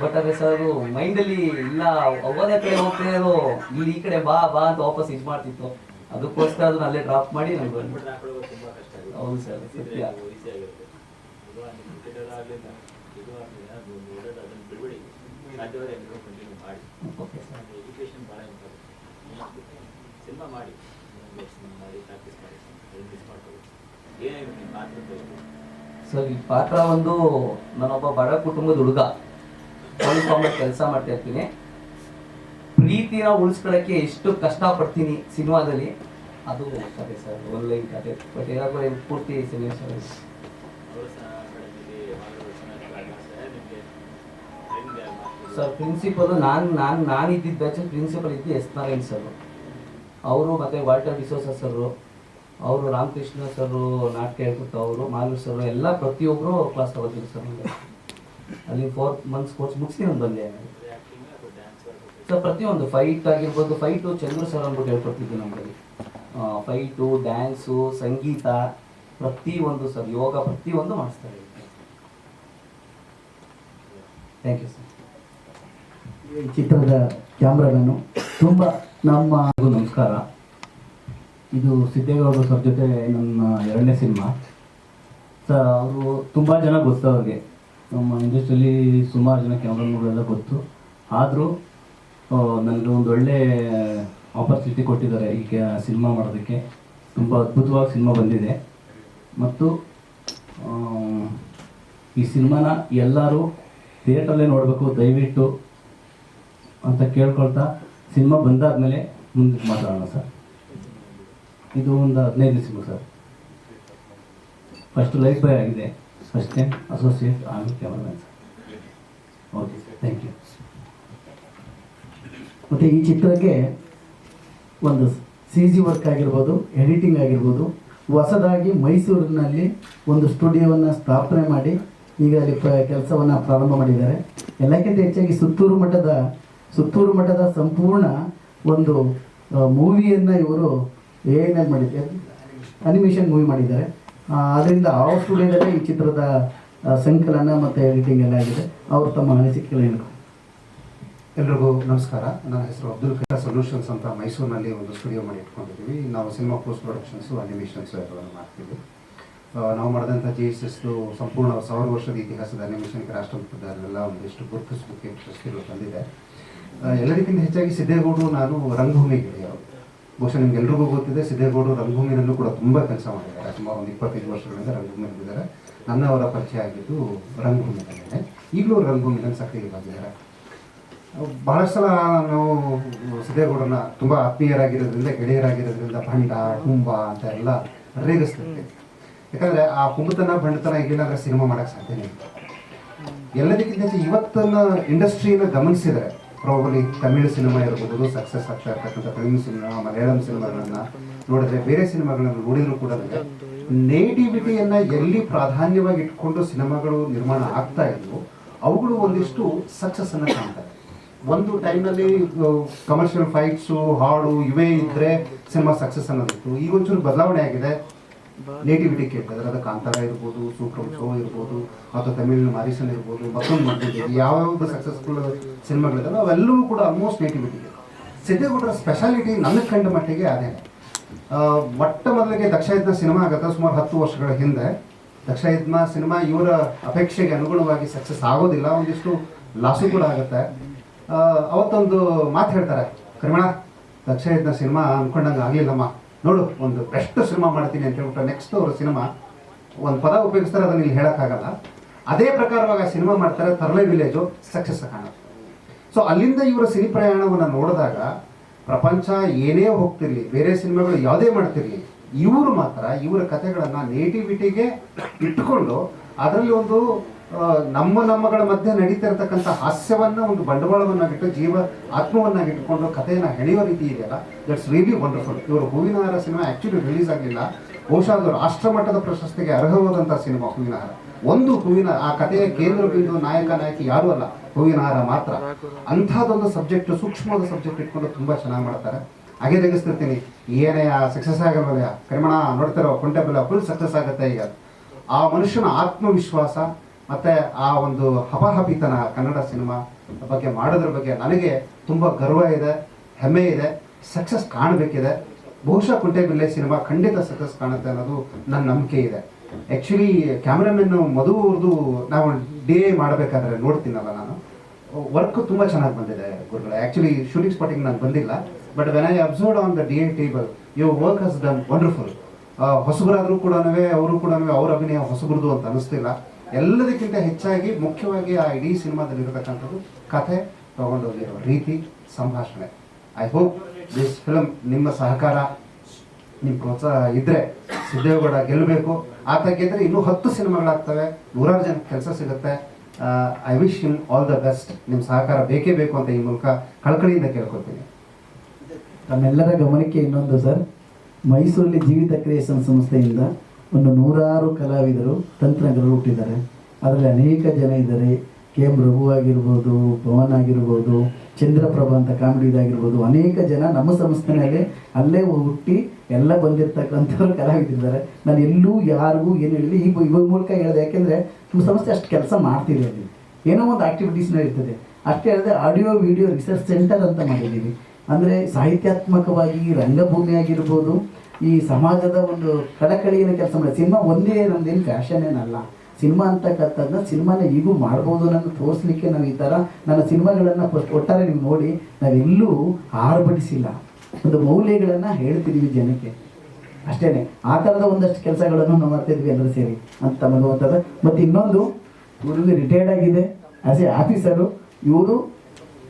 ಬಟ್ ಅದೇ ಸರ್ ಅದು ಮೈಂಡಲ್ಲಿ ಇಲ್ಲ. ಅವಾಗ ಕಡೆ ಹೋಗ್ತಾ ಅದು ಇಲ್ಲಿ ಈ ಕಡೆ ಬಾ ಬಾ ಅಂತ ವಾಪಸ್ ಇದು ಮಾಡ್ತಿತ್ತು. ಅದಕ್ಕೋಸ್ಕರ ಅದನ್ನ ಅಲ್ಲೇ ಡ್ರಾಪ್ ಮಾಡಿ ನಂಗೆ ಹೌದು ಸರ್ ಸತ್ಯ. ಸರ್ ಈ ಪಾತ್ರ ಒಂದು ನಾನೊಬ್ಬ ಬಡ ಕುಟುಂಬದ ಹುಡುಗ. ಕೆಲಸ ಮಾಡ್ತಾ ಇರ್ತೀನಿ. ಪ್ರೀತಿನ ಉಳಿಸ್ಕೊಳ್ಳೋಕ್ಕೆ ಎಷ್ಟು ಕಷ್ಟಪಡ್ತೀನಿ ಸಿನಿಮಾದಲ್ಲಿ, ಅದು ಕತೆ ಸರ್ ಒನ್ಲೈನ್ ಕತೆ. ಬಟ್ ಏನಾದ್ರು ಪೂರ್ತಿ ಸಿನಿಮಾ ಸರ್ ಸರ್ ಪ್ರಿನ್ಸಿಪಲ್ ನಾನು ನಾನು ನಾನು ಇದ್ದಿದ್ದ ಬ್ಯಾಚ್ ಪ್ರಿನ್ಸಿಪಲ್ ಇದ್ದು ಎಸ್ ನಾರಾಯಣ್ ಸರ್ ಅವರು ಮತ್ತು ವಾಲ್ಟರ್ ಡಿಸೋಸ ಸರು ಅವರು ರಾಮಕೃಷ್ಣ ಸರು ನಾಟಕ ಹೇಳ್ಕೊಟ್ಟು ಅವರು, ಮಾಲೂರು ಸರ್ ಎಲ್ಲ ಪ್ರತಿಯೊಬ್ಬರು ಕ್ಲಾಸ್ ತಗೋತೀವಿ ಸರ್ ಅಲ್ಲಿ ಫೋರ್ ಮಂತ್ಸ್ ಕೋರ್ಸ್ ಮುಗಿಸಿ ನಾನು ಬಂದೆ. ಸರ್ ಪ್ರತಿಯೊಂದು ಫೈಟ್ ಆಗಿರ್ಬೋದು ಫೈಟು ಚಂದ್ರು ಸರ್ ಅಂದ್ಬಿಟ್ಟು ಹೇಳ್ಕೊಡ್ತಿದ್ದು ನಮ್ಮಲ್ಲಿ ಫೈಟು ಡ್ಯಾನ್ಸು ಸಂಗೀತ, ಪ್ರತಿಯೊಂದು ಸರ್ ಯೋಗ ಪ್ರತಿಯೊಂದು ಮಾಡಿಸ್ತಾರೆ. ಥ್ಯಾಂಕ್ ಯು ಸರ್ ಚಿತ್ರದ ಕ್ಯಾಮ್ರಾಮನ್ನು ತುಂಬ ನಮ್ಮ ನಮಸ್ಕಾರ. ಇದು ಸಿದ್ದೇಗೌಡ ಸರ್ ಜೊತೆ ನನ್ನ ಎರಡನೇ ಸಿನಿಮಾ. ಸರ್, ಅವರು ತುಂಬ ಜನ ಗೊತ್ತು ಅವ್ರಿಗೆ. ನಮ್ಮ ಇಂಡಸ್ಟ್ರಿಯಲ್ಲಿ ಸುಮಾರು ಜನ ಕ್ಯಾಮ್ರಾಮನ್ಗಳೆಲ್ಲ ಗೊತ್ತು. ಆದರೂ ನನಗೆ ಒಂದು ಒಳ್ಳೆ ಆಪರ್ಚುನಿಟಿ ಕೊಟ್ಟಿದ್ದಾರೆ ಈಗ ಸಿನಿಮಾ ಮಾಡೋದಕ್ಕೆ. ತುಂಬ ಅದ್ಭುತವಾಗಿ ಸಿನಿಮಾ ಬಂದಿದೆ. ಮತ್ತು ಈ ಸಿನಿಮಾನ ಎಲ್ಲರೂ ಥಿಯೇಟ್ರಲ್ಲೇ ನೋಡಬೇಕು. ದಯವಿಟ್ಟು ಅಂತ ಕೇಳ್ಕೊಳ್ತಾ ಸಿನಿಮಾ ಬಂದಾದ್ಮೇಲೆ ಮುಂದಕ್ಕೆ ಮಾತಾಡೋಣ ಸರ್. ಇದು ಒಂದು ಹದಿನೈದು cinema sir. First life boy ಆಗಿದೆ. ಫಸ್ಟ್ ಟೈಮ್ ಅಸೋಸಿಯೇಟ್ ಆಗಿ cameraman sir. Okay thank you ಮತ್ತು ಈ ಚಿತ್ರಕ್ಕೆ ಒಂದು ಸಿ ಜಿ ವರ್ಕ್ ಆಗಿರ್ಬೋದು ಎಡಿಟಿಂಗ್ ಆಗಿರ್ಬೋದು, ಹೊಸದಾಗಿ ಮೈಸೂರಿನಲ್ಲಿ ಒಂದು ಸ್ಟುಡಿಯೋವನ್ನು ಸ್ಥಾಪನೆ ಮಾಡಿ ಈಗ ಅಲ್ಲಿ ಕೆಲಸವನ್ನು ಪ್ರಾರಂಭ ಮಾಡಿದ್ದಾರೆ. ಎಲ್ಲಕ್ಕಿಂತ ಹೆಚ್ಚಾಗಿ ಸುತ್ತೂರು ಮಠದ ಸುತ್ತೂರು ಮಠದ ಸಂಪೂರ್ಣ ಒಂದು ಮೂವಿಯನ್ನು ಇವರು ಏನಲ್ಲಿ ಮಾಡಿದ್ದಾರೆ ಅನಿಮೇಷನ್ ಮೂವಿ ಮಾಡಿದ್ದಾರೆ. ಅದರಿಂದ ಆ ಸ್ಟುಡಿಯೋದಲ್ಲೇ ಈ ಚಿತ್ರದ ಸಂಕಲನ ಮತ್ತು ಎಡಿಟಿಂಗ್ ಎಲ್ಲ ಆಗಿದೆ. ಅವರು ತಮ್ಮ ಅನಿಸಿಕೆ ಎಲ್ರಿಗೂ ನಮಸ್ಕಾರ. ನನ್ನ ಹೆಸರು ಅಬ್ದುಲ್ ಕಲಾ ಸೊಲ್ಯೂಷನ್ಸ್ ಅಂತ ಮೈಸೂರಿನಲ್ಲಿ ಒಂದು ಸ್ಟುಡಿಯೋ ಮಾಡಿ ಇಟ್ಕೊಂಡಿದ್ದೀವಿ. ನಾವು ಸಿನಿಮಾ ಪೋಸ್ಟ್ ಪ್ರೊಡಕ್ಷನ್ಸು ಅನಿಮೇಷನ್ಸು ಎಲ್ಲವನ್ನು ಮಾಡ್ತೀವಿ. ನಾವು ಮಾಡಿದಂಥ ಜಿ ಎಸ್ ಎಸ್ದು ಸಂಪೂರ್ಣ ಸಾವಿರ ವರ್ಷದ ಇತಿಹಾಸದ ಅನಿಮೇಷನ್ಗೆ ರಾಷ್ಟ್ರಮಟ್ಟದಲ್ಲೆಲ್ಲ ಒಂದಿಷ್ಟು ಗುರುತಿಸಲಿಕ್ಕೆ ಪ್ರಶಸ್ತಿಗಳು ಬಂದಿದೆ ಎಲ್ಲರಿಗಿಂತ ಹೆಚ್ಚಾಗಿ ಸಿದ್ದೇಗೌಡರು ನಾನು ರಂಗಭೂಮಿ ಗೆಳೆಯರು. ಬಹುಶಃ ನಿಮ್ಗೆ ಎಲ್ರಿಗೂ ಗೊತ್ತಿದೆ, ಸಿದ್ದೇಗೌಡರು ರಂಗಭೂಮಿನಲ್ಲೂ ಕೂಡ ತುಂಬ ಕೆಲಸ ಮಾಡಿದ್ದಾರೆ. ಸುಮಾರು ಒಂದು ಇಪ್ಪತ್ತೈದು ವರ್ಷಗಳಿಂದ ರಂಗಭೂಮಿಯಲ್ಲಿದ್ದಾರೆ ನನ್ನ ಅವರ ಪರಿಚಯ ಆಗಿದ್ದು ರಂಗಭೂಮಿನಲ್ಲೇ ಈಗಲೂ ರಂಗಭೂಮಿನಲ್ಲಿ ಸಕ್ರಿಯವಾಗಿದ್ದಾರೆ ಬಹಳಷ್ಟು ಸಲ ನಾವು ಸಿದ್ದೇಗೌಡರನ್ನ ತುಂಬಾ ಆತ್ಮೀಯರಾಗಿರೋದ್ರಿಂದ, ಗೆಳೆಯರಾಗಿರೋದ್ರಿಂದ ಭಂಡ ಕುಂಬ ಅಂತ ಎಲ್ಲ ರೇಗಿಸ್ತಿರ್ತೀವಿ ಯಾಕಂದ್ರೆ ಆ ಕುಂಬತನ ಭಂಡತನ ಈಗೇನಾದ್ರೆ ಸಿನಿಮಾ ಮಾಡಕ್ ಸಾಧ್ಯನೇ ಇಲ್ಲ. ಎಲ್ಲದಕ್ಕಿಂತ ಇವತ್ತನ್ನ ಇಂಡಸ್ಟ್ರಿನ ಗಮನಿಸಿದರೆ ಪ್ರಾಬಲಿ ತಮಿಳು ಸಿನಿಮಾ ಇರಬಹುದು ಸಕ್ಸಸ್ ಆಗ್ತಾ ಇರ್ತಕ್ಕಂಥ ತೆಲುಗು ಸಿನಿಮಾ ಮಲಯಾಳಂ ಸಿನಿಮಾಗಳನ್ನ ನೋಡಿದ್ರೆ ಬೇರೆ ಸಿನಿಮಾಗಳನ್ನು ನೋಡಿದ್ರು ಕೂಡ ನೇಟಿವಿಟಿಯನ್ನ ಎಲ್ಲಿ ಪ್ರಾಧಾನ್ಯವಾಗಿ ಇಟ್ಕೊಂಡು ಸಿನಿಮಾಗಳು ನಿರ್ಮಾಣ ಆಗ್ತಾ ಇದ್ವು, ಅವುಗಳು ಒಂದಿಷ್ಟು ಸಕ್ಸಸ್ ಅನ್ನ ಕಾಣ್ತಾರೆ. ಒಂದು ಟೈಮ್ನಲ್ಲಿ ಕಮರ್ಷಿಯಲ್ ಫೈಟ್ಸು ಹಾಡು, ಇವೇ ಇದ್ರೆ ಸಿನಿಮಾ ಸಕ್ಸಸ್ ಅನ್ನೋದಿತ್ತು. ಈಗ ಒಂಚೂರು ಬದಲಾವಣೆ ಆಗಿದೆ. ನೇಟಿವಿಟಿ ಕೇಳ್ತಾ ಇದ್ದಾರೆ. ಅದು ಕಾಂತಾರ ಇರ್ಬೋದು ಸೂಪರ್ ಶೋ ಇರ್ಬೋದು, ಅಥವಾ ತಮಿಳಿನ ಮಾರಿಸನ್ ಇರ್ಬೋದು ಮತ್ತೊಂದು ಮತ್ತೊಂದು ಯಾವ್ಯಾವ ಸಕ್ಸಸ್ಫುಲ್ ಸಿನಿಮಾಗಳಿದಾವೆ ಅವೆಲ್ಲವೂ ಕೂಡ ಆಲ್ಮೋಸ್ಟ್ ನೇಟಿವಿಟಿ ಸಿದ್ದೇಗೌಡರ ಸ್ಪೆಷಾಲಿಟಿ ನನಗೆ ಕಂಡ ಮಟ್ಟಿಗೆ ಅದೇ. ಮೊಟ್ಟ ಮೊದಲಿಗೆ ದಕ್ಷಯಜ್ಞ ಸಿನಿಮಾ ಆಗುತ್ತೆ, ಸುಮಾರು ಹತ್ತು ವರ್ಷಗಳ ಹಿಂದೆ. ದಕ್ಷಯಜ್ಞ ಸಿನಿಮಾ ಇವರ ಅಪೇಕ್ಷೆಗೆ ಅನುಗುಣವಾಗಿ ಸಕ್ಸಸ್ ಆಗೋದಿಲ್ಲ, ಒಂದಿಷ್ಟು ಲಾಸು ಕೂಡ ಆಗುತ್ತೆ. ಅವತ್ತೊಂದು ಮಾತು ಹೇಳ್ತಾರೆ. ಕರಿಮಣ ದಕ್ಷಯಜ್ಞ ಸಿನಿಮಾ ಅನ್ಕೊಂಡಂಗೆ ಆಗಲಿಲ್ಲಮ್ಮ. ನೋಡು, ಒಂದು ಬೆಸ್ಟ್ ಸಿನಿಮಾ ಮಾಡ್ತೀನಿ ಅಂತ ಹೇಳ್ಬಿಟ್ಟು ನೆಕ್ಸ್ಟ್ ಅವ್ರ ಸಿನಿಮಾ, ಒಂದು ಪದ ಉಪಯೋಗಿಸ್ತಾರೆ, ಅದನ್ನ ಇಲ್ಲಿ ಹೇಳೋಕ್ಕಾಗಲ್ಲ. ಅದೇ ಪ್ರಕಾರವಾಗಿ ಆ ಸಿನಿಮಾ ಮಾಡ್ತಾರೆ, ತರಲೆ ವಿಲೇಜು, ಸಕ್ಸಸ್ ಕಾಣುತ್ತೆ ಸೊ ಅಲ್ಲಿಂದ ಇವರ ಸಿನಿ ಪ್ರಯಾಣವನ್ನು ನೋಡಿದಾಗ, ಪ್ರಪಂಚ ಏನೇ ಹೋಗ್ತಿರ್ಲಿ, ಬೇರೆ ಸಿನಿಮಾಗಳು ಯಾವುದೇ ಮಾಡ್ತಿರಲಿ, ಇವರು ಮಾತ್ರ ಇವರ ಕಥೆಗಳನ್ನು ನೇಟಿವಿಟಿಗೆ ಇಟ್ಟುಕೊಂಡು ಅದರಲ್ಲಿ ಒಂದು ನಮ್ಮ ನಮ್ಮಗಳ ಮಧ್ಯೆ ನಡೀತಾ ಇರತಕ್ಕಂಥ ಹಾಸ್ಯವನ್ನ ಒಂದು ಬಂಡವಾಳವನ್ನಾಗಿಟ್ಟು, ಜೀವ ಆತ್ಮವನ್ನಾಗಿಟ್ಟುಕೊಂಡು ಕಥೆಯನ್ನು ಹೆಣೆಯೋ ರೀತಿ ಇದೆಯಲ್ಲ? ದಟ್ಸ್ ರಿಯಲಿ ವಂಡರ್ಫುಲ್ ಇವರು ಹೂವಿನಹಾರ ಸಿನಿಮಾ ಆಕ್ಚುಲಿ ರಿಲೀಸ್ ಆಗಲಿಲ್ಲ. ಬಹುಶಃ ಅದು ರಾಷ್ಟ್ರ ಮಟ್ಟದ ಪ್ರಶಸ್ತಿಗೆ ಅರ್ಹವಾದಂಥ ಸಿನಿಮಾ ಹೂವಿನಹಾರ. ಒಂದು ಹೂವಿನ, ಆ ಕಥೆಯ ಕೇಂದ್ರ ಬಿಂದು ನಾಯಕ, ನಾಯಕಿ ಯಾರು ಅಲ್ಲ. ಹೂವಿನಹಾರ ಮಾತ್ರ. ಅಂಥದ್ದೊಂದು ಸಬ್ಜೆಕ್ಟ್ ಸೂಕ್ಷ್ಮವಾದ ಸಬ್ಜೆಕ್ಟ್ ಇಟ್ಕೊಂಡು ತುಂಬಾ ಚೆನ್ನಾಗಿ ಮಾಡ್ತಾರೆ. ಹಾಗೆ ತೆಗಿಸ್ತಿರ್ತೀನಿ ಏನೇ ಸಕ್ಸಸ್ ಆಗಲ್ವಲ್ಲ ಕರಿಮಣ, ನೋಡ್ತಿರೋ ಕುಂಟೆಬಲ್ಲ ಫುಲ್ ಸಕ್ಸಸ್ ಆಗುತ್ತೆ ಈಗ. ಆ ಮನುಷ್ಯನ ಆತ್ಮವಿಶ್ವಾಸ ಮತ್ತೆ ಆ ಒಂದು ಹಪಾಹಪಿತನ ಕನ್ನಡ ಸಿನಿಮಾ ಬಗ್ಗೆ ಮಾಡೋದ್ರ ಬಗ್ಗೆ ನನಗೆ ತುಂಬಾ ಗರ್ವ ಇದೆ, ಹೆಮ್ಮೆ ಇದೆ ಸಕ್ಸಸ್ ಕಾಣಬೇಕಿದೆ. ಬಹುಶಃ ಕುಂಟೆಬಿಲ್ಲೆ ಸಿನಿಮಾ ಖಂಡಿತ ಸಕ್ಸಸ್ ಕಾಣುತ್ತೆ ಅನ್ನೋದು ನನ್ನ ನಂಬಿಕೆ ಇದೆ. ಆ್ಯಕ್ಚುಲಿ ಕ್ಯಾಮ್ರಾಮನ್ ಮಧು ಅವ್ರದ್ದು ನಾವು ಡೇ ಮಾಡಬೇಕಾದ್ರೆ ನೋಡ್ತೀನಲ್ಲ ನಾನು. ವರ್ಕ್ ತುಂಬ ಚೆನ್ನಾಗಿ ಬಂದಿದೆ ಗುರುಗಳು. ಆ್ಯಕ್ಚುಲಿ ಶೂಟಿಂಗ್ ಸ್ಪಾಟಿಂಗ್ ನಾನು ಬಂದಿಲ್ಲ. But when I observe on the D A table your work has done wonderful ಹೊಸಬರಾದರೂ ಕೂಡ ಅವರು ಕೂಡ ಅವ್ರ ಅಭಿನಯ ಹೊಸಬ್ರದ್ದು ಅಂತ ಅನಿಸ್ತಿಲ್ಲ. ಎಲ್ಲದಕ್ಕಿಂತ ಹೆಚ್ಚಾಗಿ ಮುಖ್ಯವಾಗಿ ಆ ಇಡೀ ಸಿನಿಮಾದಲ್ಲಿ ಇರತಕ್ಕಂಥದ್ದು ಕಥೆ ತಗೊಂಡೋಗಿರೋ ರೀತಿ ಸಂಭಾಷಣೆ. ಐ ಹೋಪ್ ದಿಸ್ ಫಿಲಮ್ ನಿಮ್ಮ ಸಹಕಾರ ನಿಮ್ಮ ಪ್ರೋತ್ಸಾಹ ಇದ್ರೆ ಸಿದ್ದೇಗೌಡ ಗೆಲ್ಲಬೇಕು. ಆತ ಗೆದ್ದರೆ ಇನ್ನೂ ಹತ್ತು ಸಿನಿಮಾಗಳಾಗ್ತವೆ, ನೂರಾರು ಜನ ಕೆಲಸ ಸಿಗುತ್ತೆ. I wish you all the best ನಿಮ್ಮ ಸಹಕಾರ ಬೇಕೇ ಬೇಕು ಅಂತ ಈ ಮೂಲಕ ಕಳಕಳಿಯಿಂದ ಕೇಳ್ಕೊತೀನಿ ನಮ್ಮೆಲ್ಲರ ಗಮನಕ್ಕೆ ಇನ್ನೊಂದು ಸರ್. ಮೈಸೂರಲ್ಲಿ ಜೀವಿತ ಕ್ರಿಯೇಷನ್ ಸಂಸ್ಥೆಯಿಂದ ಒಂದು ನೂರಾರು ಕಲಾವಿದರು ತಂತ್ರಜ್ಞರು ಹುಟ್ಟಿದ್ದಾರೆ. ಅದರಲ್ಲಿ ಅನೇಕ ಜನ ಇದ್ದಾರೆ. ಕೆ ಎಂ ರಘು ಆಗಿರ್ಬೋದು, ಪವನ್ ಆಗಿರ್ಬೋದು, ಚಂದ್ರಪ್ರಭಾ ಅಂತ ಕಾಮಿಡಿದಾಗಿರ್ಬೋದು ಅನೇಕ ಜನ ನಮ್ಮ ಸಂಸ್ಥೆನಲ್ಲಿ ಅಲ್ಲೇ ಹುಟ್ಟಿ ಎಲ್ಲ ಬಂದಿರ್ತಕ್ಕಂಥವ್ರು ಕಲಾವಿದಿದ್ದಾರೆ ನಾನು ಎಲ್ಲೂ ಯಾರಿಗೂ ಏನು ಹೇಳಿದೆ ಈಗ ಇವಾಗ ಮೂಲಕ ಹೇಳಿದೆ, ಯಾಕೆಂದರೆ ನಮ್ಮ ಸಂಸ್ಥೆ ಅಷ್ಟು ಕೆಲಸ ಮಾಡ್ತಿದೆ ಅಲ್ಲಿ ಏನೋ ಒಂದು ಆ್ಯಕ್ಟಿವಿಟೀಸ್ನ ಇರ್ತದೆ. ಅಷ್ಟೇ ಅಲ್ಲದೆ ಆಡಿಯೋ ವಿಡಿಯೋ ರಿಸರ್ಚ್ ಸೆಂಟರ್ ಅಂತ ಮಾಡಿದ್ದೀವಿ. ಅಂದರೆ ಸಾಹಿತ್ಯಾತ್ಮಕವಾಗಿ, ರಂಗಭೂಮಿ ಆಗಿರ್ಬೋದು ಈ ಸಮಾಜದ ಒಂದು ಕಳಕಳಿಯನ್ನು ಕೆಲಸ ಮಾಡಿ. ಸಿನಿಮಾ ಒಂದೇ ನಮ್ದೇನು ಫ್ಯಾಷನ್ ಏನಲ್ಲ. ಸಿನಿಮಾ ಅಂತಕ್ಕಂಥದ್ದನ್ನ ಸಿನಿಮಾನ ಈಗೂ ಮಾಡ್ಬೋದು ಅನ್ನೋದು ತೋರಿಸ್ಲಿಕ್ಕೆ ನಾವು ಈ ಥರ ನನ್ನ ಸಿನಿಮಾಗಳನ್ನು ಫಸ್ಟ್ ಒಟ್ಟಾರೆ ನೀವು ನೋಡಿ, ನಾವೆಲ್ಲೂ ಆರ್ಭಟಿಸಿಲ್ಲ. ಒಂದು ಮೌಲ್ಯಗಳನ್ನು ಹೇಳ್ತಿದ್ದೀವಿ ಜನಕ್ಕೆ. ಅಷ್ಟೇನೆ. ಆ ಥರದ ಒಂದಷ್ಟು ಕೆಲಸಗಳನ್ನು ನಾವು ಮಾಡ್ತಿದ್ವಿ ಎಲ್ಲರೂ ಸೇರಿ. ಅಂತ ಅನ್ನುವಂಥದ್ದು ಮತ್ತು ಇನ್ನೊಂದು ಇವರಲ್ಲಿ ರಿಟೈರ್ಡ್ ಆಗಿದೆ. ಆಸ್ ಎ ಆಫೀಸರು ಇವರು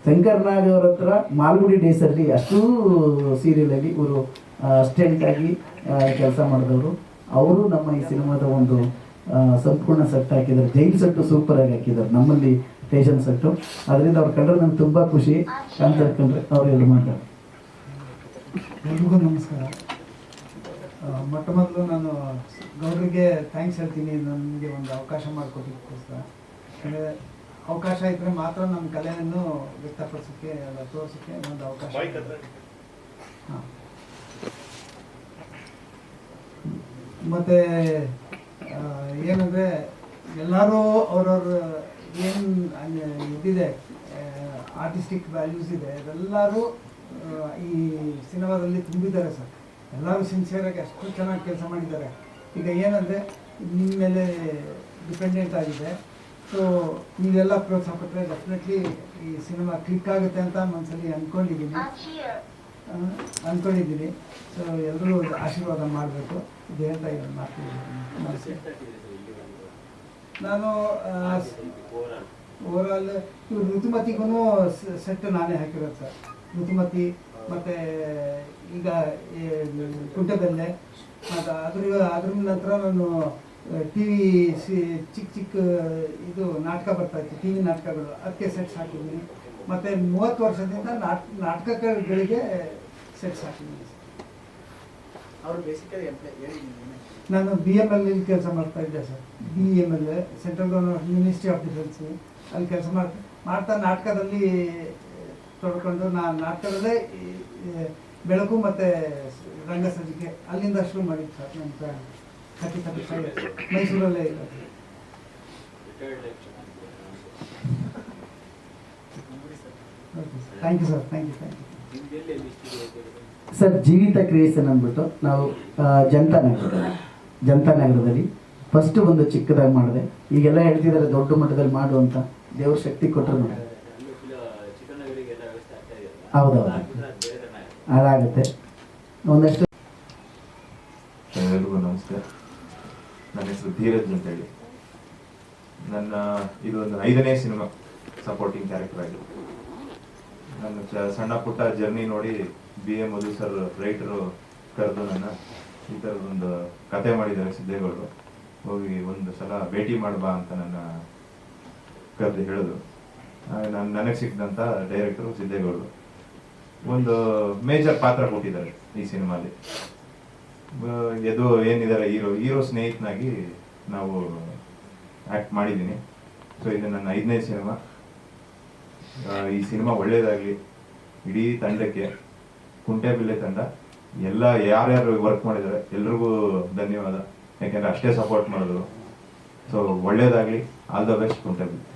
ಶಂಕರ್ ನಾಗ್ ಅವ್ರ ಹತ್ರ ಮಾಲ್ಗುಡಿ ಡೇಸಲ್ಲಿ ಅಷ್ಟೂ ಸೀರಿಯಲಲ್ಲಿ ಇವರು ಅಸ್ಟೆಂಟ್ ಆಗಿ ಕೆಲಸ ಮಾಡಿದವರು. ಅವರು ನಮ್ಮ ಈ ಸಿನಿಮಾದ ಒಂದು ಸಂಪೂರ್ಣ ಸೆಟ್ ಹಾಕಿದ್ದಾರೆ. ಜೈಲ್ ಸೆಟ್ಟು ಸೂಪರ್ ಆಗಿ ಹಾಕಿದ್ದಾರೆ ನಮ್ಮಲ್ಲಿ ಫೇಷನ್ ಸೆಟ್ಟು ಅದರಿಂದ ಅವ್ರು ಕಂಡ್ರೆ ನಂಗೆ ತುಂಬ ಖುಷಿ ಅಂತ ಕಂಡ್ರೆ ಅವರೆಲ್ಲ ಮಾಡ್ತಾರೆ. ಎಲ್ರಿಗೂ ನಮಸ್ಕಾರ. ಮೊಟ್ಟ ಮೊದಲು ನಾನು ಗೌರಿಗೆ ಥ್ಯಾಂಕ್ಸ್ ಹೇಳ್ತೀನಿ. ನನಗೆ ಒಂದು ಅವಕಾಶ ಮಾಡಿಕೊಟ್ಟಿದ್ದಕ್ಕೋಸ್ಕರ. ಅಂದರೆ ಅವಕಾಶ ಇದ್ದರೆ ಮಾತ್ರ ನಮ್ಮ ಕಲೆಯನ್ನು ವ್ಯಕ್ತಪಡಿಸೋಕ್ಕೆ ಅಲ್ಲ ತೋರಿಸೋಕ್ಕೆ ಒಂದು ಅವಕಾಶ ಹಾಂ. ಮತ್ತು ಏನಂದರೆ, ಎಲ್ಲರೂ ಅವ್ರವ್ರ ಏನು ಇದಿದೆ ಆರ್ಟಿಸ್ಟಿಕ್ ವ್ಯಾಲ್ಯೂಸ್ ಇದೆ, ಅದೆಲ್ಲರೂ ಈ ಸಿನಿಮಾದಲ್ಲಿ ತುಂಬಿದ್ದಾರೆ ಸರ್. ಎಲ್ಲರೂ ಸಿನ್ಸಿಯರಾಗಿ ಅಷ್ಟು ಚೆನ್ನಾಗಿ ಕೆಲಸ ಮಾಡಿದ್ದಾರೆ. ಈಗ ಏನಂದರೆ, ನಿಮ್ಮ ಮೇಲೆ ಡಿಪೆಂಡೆಂಟ್ ಆಗಿದೆ. ಸೊ ನೀವೆಲ್ಲ ಪ್ರೋತ್ಸಾಹ ಕೊಟ್ಟರೆ ಡೆಫಿನೆಟ್ಲಿ ಈ ಸಿನಿಮಾ ಕ್ಲಿಕ್ ಆಗುತ್ತೆ ಅಂತ ಮನಸ್ಸಲ್ಲಿ ಅಂದ್ಕೊಂಡಿದ್ದೀನಿ ಅಂದ್ಕೊಂಡಿದ್ದೀನಿ ಸೊ ಎಲ್ಲರೂ ಆಶೀರ್ವಾದ ಮಾಡಬೇಕು. ಇದು ಹೇಳ್ತಾ ಇದ್ದೀನಿ ಮಾಡ್ತಿದ್ದೀನಿ ನಮಸ್ತೆ. ನಾನು ಓವರಾಲ್ ಇವ್ರು ಋತುಮತಿಗೂ ಸೆಟ್ ನಾನೇ ಹಾಕಿರೋದು ಸರ್. ಋತುಮತಿ ಮತ್ತು ಈಗ ಈ ಕುಂಟೆಬೆಲ್ಲೆ ಮತ್ತು ಅದ್ರ ಅದ್ರ ನಂತರ ನಾನು ಟಿ ವಿ ಸಿ ಚಿಕ್ಕ ಚಿಕ್ಕ ಇದು ನಾಟಕ ಬರ್ತಾ ಇತ್ತು. ಟಿ ವಿ ನಾಟಕಗಳು. ಅದಕ್ಕೆ ಸೆಟ್ಸ್ ಹಾಕಿದ್ದೀನಿ. ಮತ್ತು ಮೂವತ್ತು ವರ್ಷದಿಂದ ನಾಟ್ ನಾಟಕಗಳಿಗೆ ಸೆಟ್ಸ್ ಹಾಕಿದ್ದೀನಿ ಸರ್ ಅವರು ಬೇಸಿಕಲಿ ನಾನು ಬಿ ಎಂ ಎಲ್ ಕೆಲಸ ಮಾಡ್ತಾ ಇದ್ದೆ sir. B M L central government ministry of defence ಅಲ್ಲಿ ಕೆಲಸ ಮಾಡ್ತಾ ಮಾಡ್ತಾ ನಾಟಕದಲ್ಲಿ ತೊಡ್ಕೊಂಡು ನಾನು ನಾಟಕದಲ್ಲೇ ಬೆಳಕು ಮತ್ತು ರಂಗ ಸಂಚಿಕೆ ಅಲ್ಲಿಂದ ಶುರು ಮಾಡಿದ್ದು ಸರ್. ನನ್ನ ಥರ್ಟಿ ಥರ್ಟಿ ಫೈವ್ ಮೈಸೂರಲ್ಲೇ ಇರೋದು. Thank you sir thank you thank you sir Jeevitha creation ಅಂದ್ಬಿಟ್ಟು ನಾವು ಜನತಾ ನಗರದಲ್ಲಿ ಜನತಾ ನಗರದಲ್ಲಿ ಫಸ್ಟ್ ಒಂದು ಚಿಕ್ಕದಾಗಿ ಮಾಡಿದೆ. ಈಗೆಲ್ಲ ಹೇಳ್ತಿದ್ದಾರೆ ದೊಡ್ಡ ಮಟ್ಟದಲ್ಲಿ ಮಾಡು ಅಂತ. ದೇವ್ರ ಶಕ್ತಿ ಕೊಟ್ಟರು ನೋಡಿ. ಹೌದೌದು. ಅದಾಗುತ್ತೆ. ಒಂದಷ್ಟು ಎಲ್ಲರಿಗೂ ನಮಸ್ಕಾರ. ನನ್ನ ಹೆಸರು ಧೀರಜ್ ಅಂತ ಹೇಳಿ ನನ್ನ ಇದು ಒಂದು ಐದನೇ ಸಿನಿಮಾ ಸಪೋರ್ಟಿಂಗ್ ಕ್ಯಾರೆಕ್ಟರ್ ಆಗಿ. ನನ್ನ ಸಣ್ಣ ಪುಟ್ಟ ಜರ್ನಿ ನೋಡಿ B A Madhu sir writer ಕರೆದು ನನ್ನ ಈ ಥರದೊಂದು ಕತೆ ಮಾಡಿದ್ದಾರೆ ಸಿದ್ದೇಗೌಡರು. ಹೋಗಿ ಒಂದು ಸಲ ಭೇಟಿ ಮಾಡಬಾ ಅಂತ ನನ್ನ ಕರೆದು ಹೇಳಿದ್ರು. ನಾನು, ನನಗೆ ಸಿಕ್ಕಿದಂಥ ಡೈರೆಕ್ಟರು ಸಿದ್ದೇಗೌಡರು. ಒಂದು ಮೇಜರ್ ಪಾತ್ರ ಕೊಟ್ಟಿದ್ದಾರೆ ಈ ಸಿನಿಮಾಲಿ. ಇದು ಏನಿದ್ದಾರೆ ಹೀರೋ ಹೀರೋ ಸ್ನೇಹಿತನಾಗಿ ನಾವು ಆ್ಯಕ್ಟ್ ಮಾಡಿದ್ದೀನಿ. ಸೊ ಇದು ನನ್ನ ಐದನೇ ಸಿನಿಮಾ. ಈ ಸಿನಿಮಾ ಒಳ್ಳೇದಾಗ್ಲಿ, ಇಡೀ ತಂಡಕ್ಕೆ ಕುಂಟೆಬಿಲ್ಲೆ ತಂಡ, ಎಲ್ಲ ಯಾರ್ಯಾರು ವರ್ಕ್ ಮಾಡಿದ್ದಾರೆ, ಎಲ್ರಿಗೂ ಧನ್ಯವಾದ. ಯಾಕೆಂದ್ರೆ ಅಷ್ಟೇ ಸಪೋರ್ಟ್ ಮಾಡಿದ್ರು. ಸೊ ಒಳ್ಳೇದಾಗ್ಲಿ ಆಲ್ ದ ಬೆಸ್ಟ್ ಕುಂಟೆಬಿಲ್ಲೆ